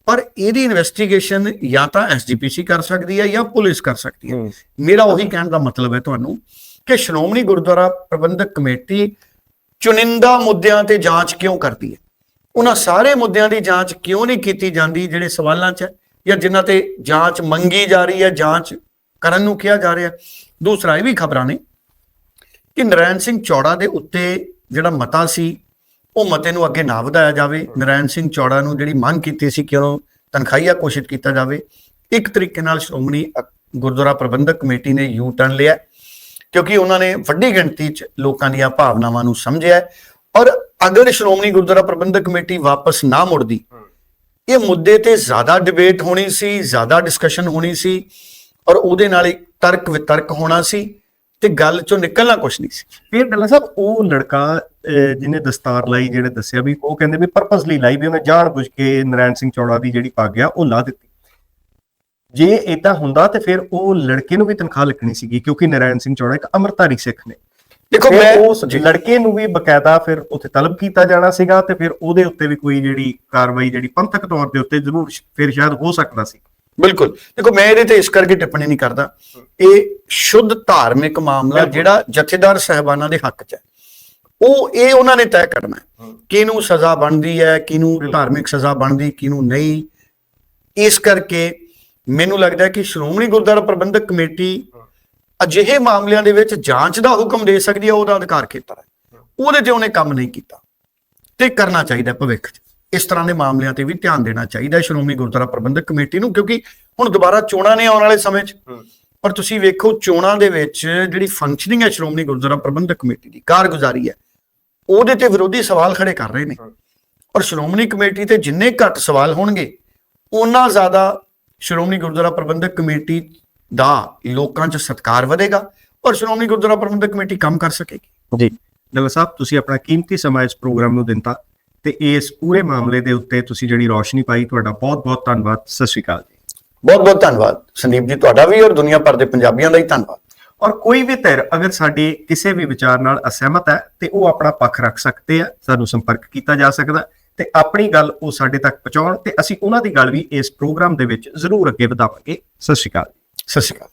ਪਰ ਇਹਦੀ ਇਨਵੈਸਟੀਗੇਸ਼ਨ ਜਾਂ ਤਾਂ ਐਸਜੀਪੀਸੀ ਕਰ ਸਕਦੀ ਹੈ ਜਾਂ ਪੁਲਿਸ ਕਰ ਸਕਦੀ ਹੈ। ਮੇਰਾ ਉਹੀ ਕਹਿਣ ਦਾ ਮਤਲਬ ਹੈ ਤੁਹਾਨੂੰ ਕਿ ਸ਼੍ਰੋਮਣੀ ਗੁਰਦੁਆਰਾ ਪ੍ਰਬੰਧਕ ਕਮੇਟੀ ਚੁਣਿੰਦਾ ਮੁੱਦਿਆਂ ਤੇ ਜਾਂਚ ਕਿਉਂ ਕਰਦੀ ਹੈ? ਉਹਨਾਂ ਸਾਰੇ ਮੁੱਦਿਆਂ ਦੀ ਜਾਂਚ ਕਿਉਂ ਨਹੀਂ ਕੀਤੀ ਜਾਂਦੀ ਜਿਹੜੇ ਸਵਾਲਾਂ 'ਚ ਹੈ? ਜਾਂ ਜਿਨ੍ਹਾਂ ਤੇ ਜਾਂਚ ਮੰਗੀ ਜਾ ਰਹੀ ਹੈ ਜਾਂਚ ਕਰਨ ਨੂੰ ਕਿਹਾ ਜਾ ਰਿਹਾ ਦੂਸਰਾ ਇਹ ਵੀ ਖਬਰਾਂ ਨੇ ਕਿ ਨਰੈਣ ਸਿੰਘ ਚੌੜਾ ਦੇ ਉੱਤੇ ਜਿਹੜਾ ਮਤਾ ਸੀ, ਉਹ ਮਤੇ ਨੂੰ ਅੱਗੇ ਨਾ ਵਧਾਇਆ ਜਾਵੇ। ਨਰੈਣ ਸਿੰਘ ਚੌੜਾ ਨੂੰ ਜਿਹੜੀ ਮੰਗ ਕੀਤੀ ਸੀ ਕਿ ਉਹਨੂੰ ਤਨਖਾਹੀਆ ਘੋਸ਼ਿਤ ਕੀਤਾ ਜਾਵੇ, ਇੱਕ ਤਰੀਕੇ ਨਾਲ ਸ਼੍ਰੋਮਣੀ ਅ- ਗੁਰਦੁਆਰਾ ਪ੍ਰਬੰਧਕ ਕਮੇਟੀ ਨੇ ਯੂ ਟਰਨ ਲਿਆ, ਕਿਉਂਕਿ ਉਹਨਾਂ ਨੇ ਵੱਡੀ ਗਿਣਤੀ 'ਚ ਲੋਕਾਂ ਦੀਆਂ ਭਾਵਨਾਵਾਂ ਨੂੰ ਸਮਝਿਆ ਔਰ ਅਗਰ ਸ਼੍ਰੋਮਣੀ ਗੁਰਦੁਆਰਾ ਪ੍ਰਬੰਧਕ ਕਮੇਟੀ ਵਾਪਸ ਨਾ ਮੁੜਦੀ, ਇਹ ਮੁੱਦੇ ਤੇ ਜ਼ਿਆਦਾ ਡਿਬੇਟ ਹੋਣੀ ਸੀ, ਜ਼ਿਆਦਾ ਡਿਸਕਸ਼ਨ ਹੋਣੀ ਸੀ ਔਰ ਉਹਦੇ ਨਾਲ ਇੱਕ ਤਰਕ ਵਿਤਰਕ ਹੋਣਾ ਸੀ। ਤੇ ਗੱਲ ਚੋਂ ਨਿਕਲਣਾ ਕੁਝ ਨਹੀਂ ਸੀ। ਫਿਰ ਡੱਲਾ ਸਾਹਿਬ ਉਹ ਲੜਕਾ ਜਿਹਨੇ ਦਸਤਾਰ ਲਾਈ ਜਿਹੜੇ ਦੱਸਿਆ ਵੀ ਉਹ ਕਹਿੰਦੇ ਵੀ ਪਰਪਸਲੀ ਲਾਈ ਵੀ ਉਹਨੇ ਜਾਣ ਬੁੱਝ ਕੇ ਨਰੈਣ ਸਿੰਘ ਚੌੜਾ ਦੀ ਜਿਹੜੀ ਪੱਗ ਆ ਉਹ ਲਾ ਦਿੱਤੀ। ਜੇ ਇਦਾਂ ਹੁੰਦਾ ਤੇ ਫਿਰ ਉਹ ਲੜਕੇ ਨੂੰ ਵੀ ਤਨਖਾਹ ਲੱਗਣੀ ਸੀਗੀ ਕਿਉਂਕਿ ਨਰੈਣ ਸਿੰਘ ਚੌੜਾ ਇੱਕ ਅੰਮ੍ਰਿਤਧਾਰੀ ਸਿੱਖ ਨੇ। ਦੇਖੋ ਮੈਂ ਉਸ ਲੜਕੇ ਨੂੰ ਵੀ ਬਕਾਇਦਾ ਫਿਰ ਉੱਥੇ ਤਲਬ ਕੀਤਾ ਜਾਣਾ ਸੀਗਾ ਤੇ ਫਿਰ ਉਹਦੇ ਉੱਤੇ ਵੀ ਕੋਈ ਜਿਹੜੀ ਕਾਰਵਾਈ ਜਿਹੜੀ ਪੰਥਕ ਤੌਰ ਦੇ ਉੱਤੇ ਜ਼ਰੂਰ ਫਿਰ ਸ਼ਾਇਦ ਹੋ ਸਕਦਾ ਸੀ। ਬਿਲਕੁਲ। ਦੇਖੋ ਮੈਂ ਇਹਦੇ ਤੇ ਇਸ ਕਰਕੇ ਟਿੱਪਣੀ ਨਹੀਂ ਕਰਦਾ। ਇਹ ਸ਼ੁੱਧ ਧਾਰਮਿਕ ਮਾਮਲਾ ਜਿਹੜਾ ਜਥੇਦਾਰ ਸਹਿਬਾਨਾਂ ਦੇ ਹੱਕ 'ਚ ਹੈ। ਉਹ ਇਹ ਉਹਨਾਂ ਨੇ ਤੈਅ ਕਰਨਾ ਹੈ। ਕਿਹਨੂੰ ਸਜ਼ਾ ਬਣਦੀ ਹੈ ਕਿਹਨੂੰ ਧਾਰਮਿਕ ਸਜ਼ਾ ਬਣਦੀ ਕਿਹਨੂੰ ਨਹੀਂ। ਇਸ ਕਰਕੇ ਮੈਨੂੰ ਲੱਗਦਾ ਹੈ ਕਿ ਸ਼੍ਰੋਮਣੀ ਗੁਰਦੁਆਰਾ ਪ੍ਰਬੰਧਕ ਕਮੇਟੀ ਅਜਿਹੇ ਮਾਮਲਿਆਂ ਦੇ ਵਿੱਚ ਜਾਂਚ ਦਾ ਹੁਕਮ ਦੇ ਸਕਦੀ ਹੈ ਉਹਦਾ ਅਧਿਕਾਰ ਖੇਤਰ ਹੈ। ਉਹਦੇ ਤੇ ਉਹਨੇ ਕੰਮ ਨਹੀਂ ਕੀਤਾ। ਤੇ ਕਰਨਾ ਚਾਹੀਦਾ ਭਵਿੱਖ 'ਚ। ਇਸ ਤਰ੍ਹਾਂ ਦੇ ਮਾਮਲਿਆਂ ਤੇ ਵੀ ਧਿਆਨ ਦੇਣਾ ਚਾਹੀਦਾ ਹੈ ਸ਼੍ਰੋਮਣੀ ਗੁਰਦੁਆਰਾ ਪ੍ਰਬੰਧਕ ਕਮੇਟੀ ਨੂੰ ਕਿਉਂਕਿ ਹੁਣ ਦੁਬਾਰਾ ਚੋਣਾਂ ਨੇ ਆਉਣ ਵਾਲੇ ਸਮੇਂ 'ਚ। ਪਰ ਤੁਸੀਂ ਵੇਖੋ ਚੋਣਾਂ ਦੇ ਵਿੱਚ ਜਿਹੜੀ ਫੰਕਸ਼ਨਿੰਗ ਹੈ ਸ਼੍ਰੋਮਣੀ ਗੁਰਦੁਆਰਾ ਪ੍ਰਬੰਧਕ ਕਮੇਟੀ ਦੀ ਕਾਰਗੁਜ਼ਾਰੀ ਹੈ। ਉਹਦੇ ਤੇ ਵਿਰੋਧੀ ਸਵਾਲ ਖੜੇ ਕਰ ਰਹੇ ਨੇ। ਔਰ ਸ਼੍ਰੋਮਣੀ ਕਮੇਟੀ ਤੇ ਜਿੰਨੇ ਘੱਟ ਸਵਾਲ ਹੋਣਗੇ ਉਹਨਾਂ ਜ਼ਿਆਦਾ ਸ਼੍ਰੋਮਣੀ ਗੁਰਦੁਆਰਾ ਪ੍ਰਬੰਧਕ ਕਮੇਟੀ ਦਾ ਲੋਕਾਂ 'ਚ ਸਤਿਕਾਰ ਵਧੇਗਾ ਔਰ ਸ਼੍ਰੋਮਣੀ ਗੁਰਦੁਆਰਾ ਪ੍ਰਬੰਧਕ ਕਮੇਟੀ ਕੰਮ ਕਰ ਸਕੇਗੀ। ਜੀ। ਡੱਲਾ ਸਾਹਿਬ ਤੁਸੀਂ ਆਪਣਾ ਕੀਮਤੀ ਸਮਾਂ ਇਸ ਪ੍ਰੋਗਰਾਮ ਨੂੰ ਦਿੱਤਾ। ਤੇ ਇਸ ਪੂਰੇ ਮਾਮਲੇ ਦੇ ਉੱਤੇ ਤੁਸੀਂ ਜਿਹੜੀ ਰੋਸ਼ਨੀ ਪਾਈ ਤੁਹਾਡਾ ਬਹੁਤ ਬਹੁਤ ਧੰਨਵਾਦ। ਸਤਿ ਸ਼੍ਰੀ ਅਕਾਲ ਜੀ। ਬਹੁਤ ਬਹੁਤ ਧੰਨਵਾਦ। ਸੰਦੀਪ ਜੀ ਤੁਹਾਡਾ ਵੀ ਔਰ ਦੁਨੀਆ ਭਰ ਦੇ ਪੰਜਾਬੀਆਂ ਦਾ ਹੀ ਧੰਨਵਾਦ। ਔਰ ਕੋਈ ਵੀ ਧਿਰ ਅਗਰ ਸਾਡੇ ਕਿਸੇ ਵੀ ਵਿਚਾਰ ਨਾਲ ਅਸਹਿਮਤ ਹੈ ਤੇ ਉਹ ਆਪਣਾ ਪੱਖ ਰੱਖ ਸਕਦੇ ਆ ਸਾਨੂੰ ਸੰਪਰਕ ਕੀਤਾ ਜਾ ਸਕਦਾ ਤੇ ਆਪਣੀ ਗੱਲ ਉਹ ਸਾਡੇ ਤੱਕ ਪਹੁੰਚਾਉਣ ਤੇ ਅਸੀਂ ਉਹਨਾਂ ਦੀ ਗੱਲ ਵੀ ਇਸ ਪ੍ਰੋਗਰਾਮ ਦੇ ਵਿੱਚ ਜ਼ਰੂਰ ਅੱਗੇ ਵਧਾਵਾਂਗੇ। ਸਤਿ ਸ਼੍ਰੀ ਅਕਾਲ ਸਤਿ ਸ਼੍ਰੀ ਅਕਾਲ।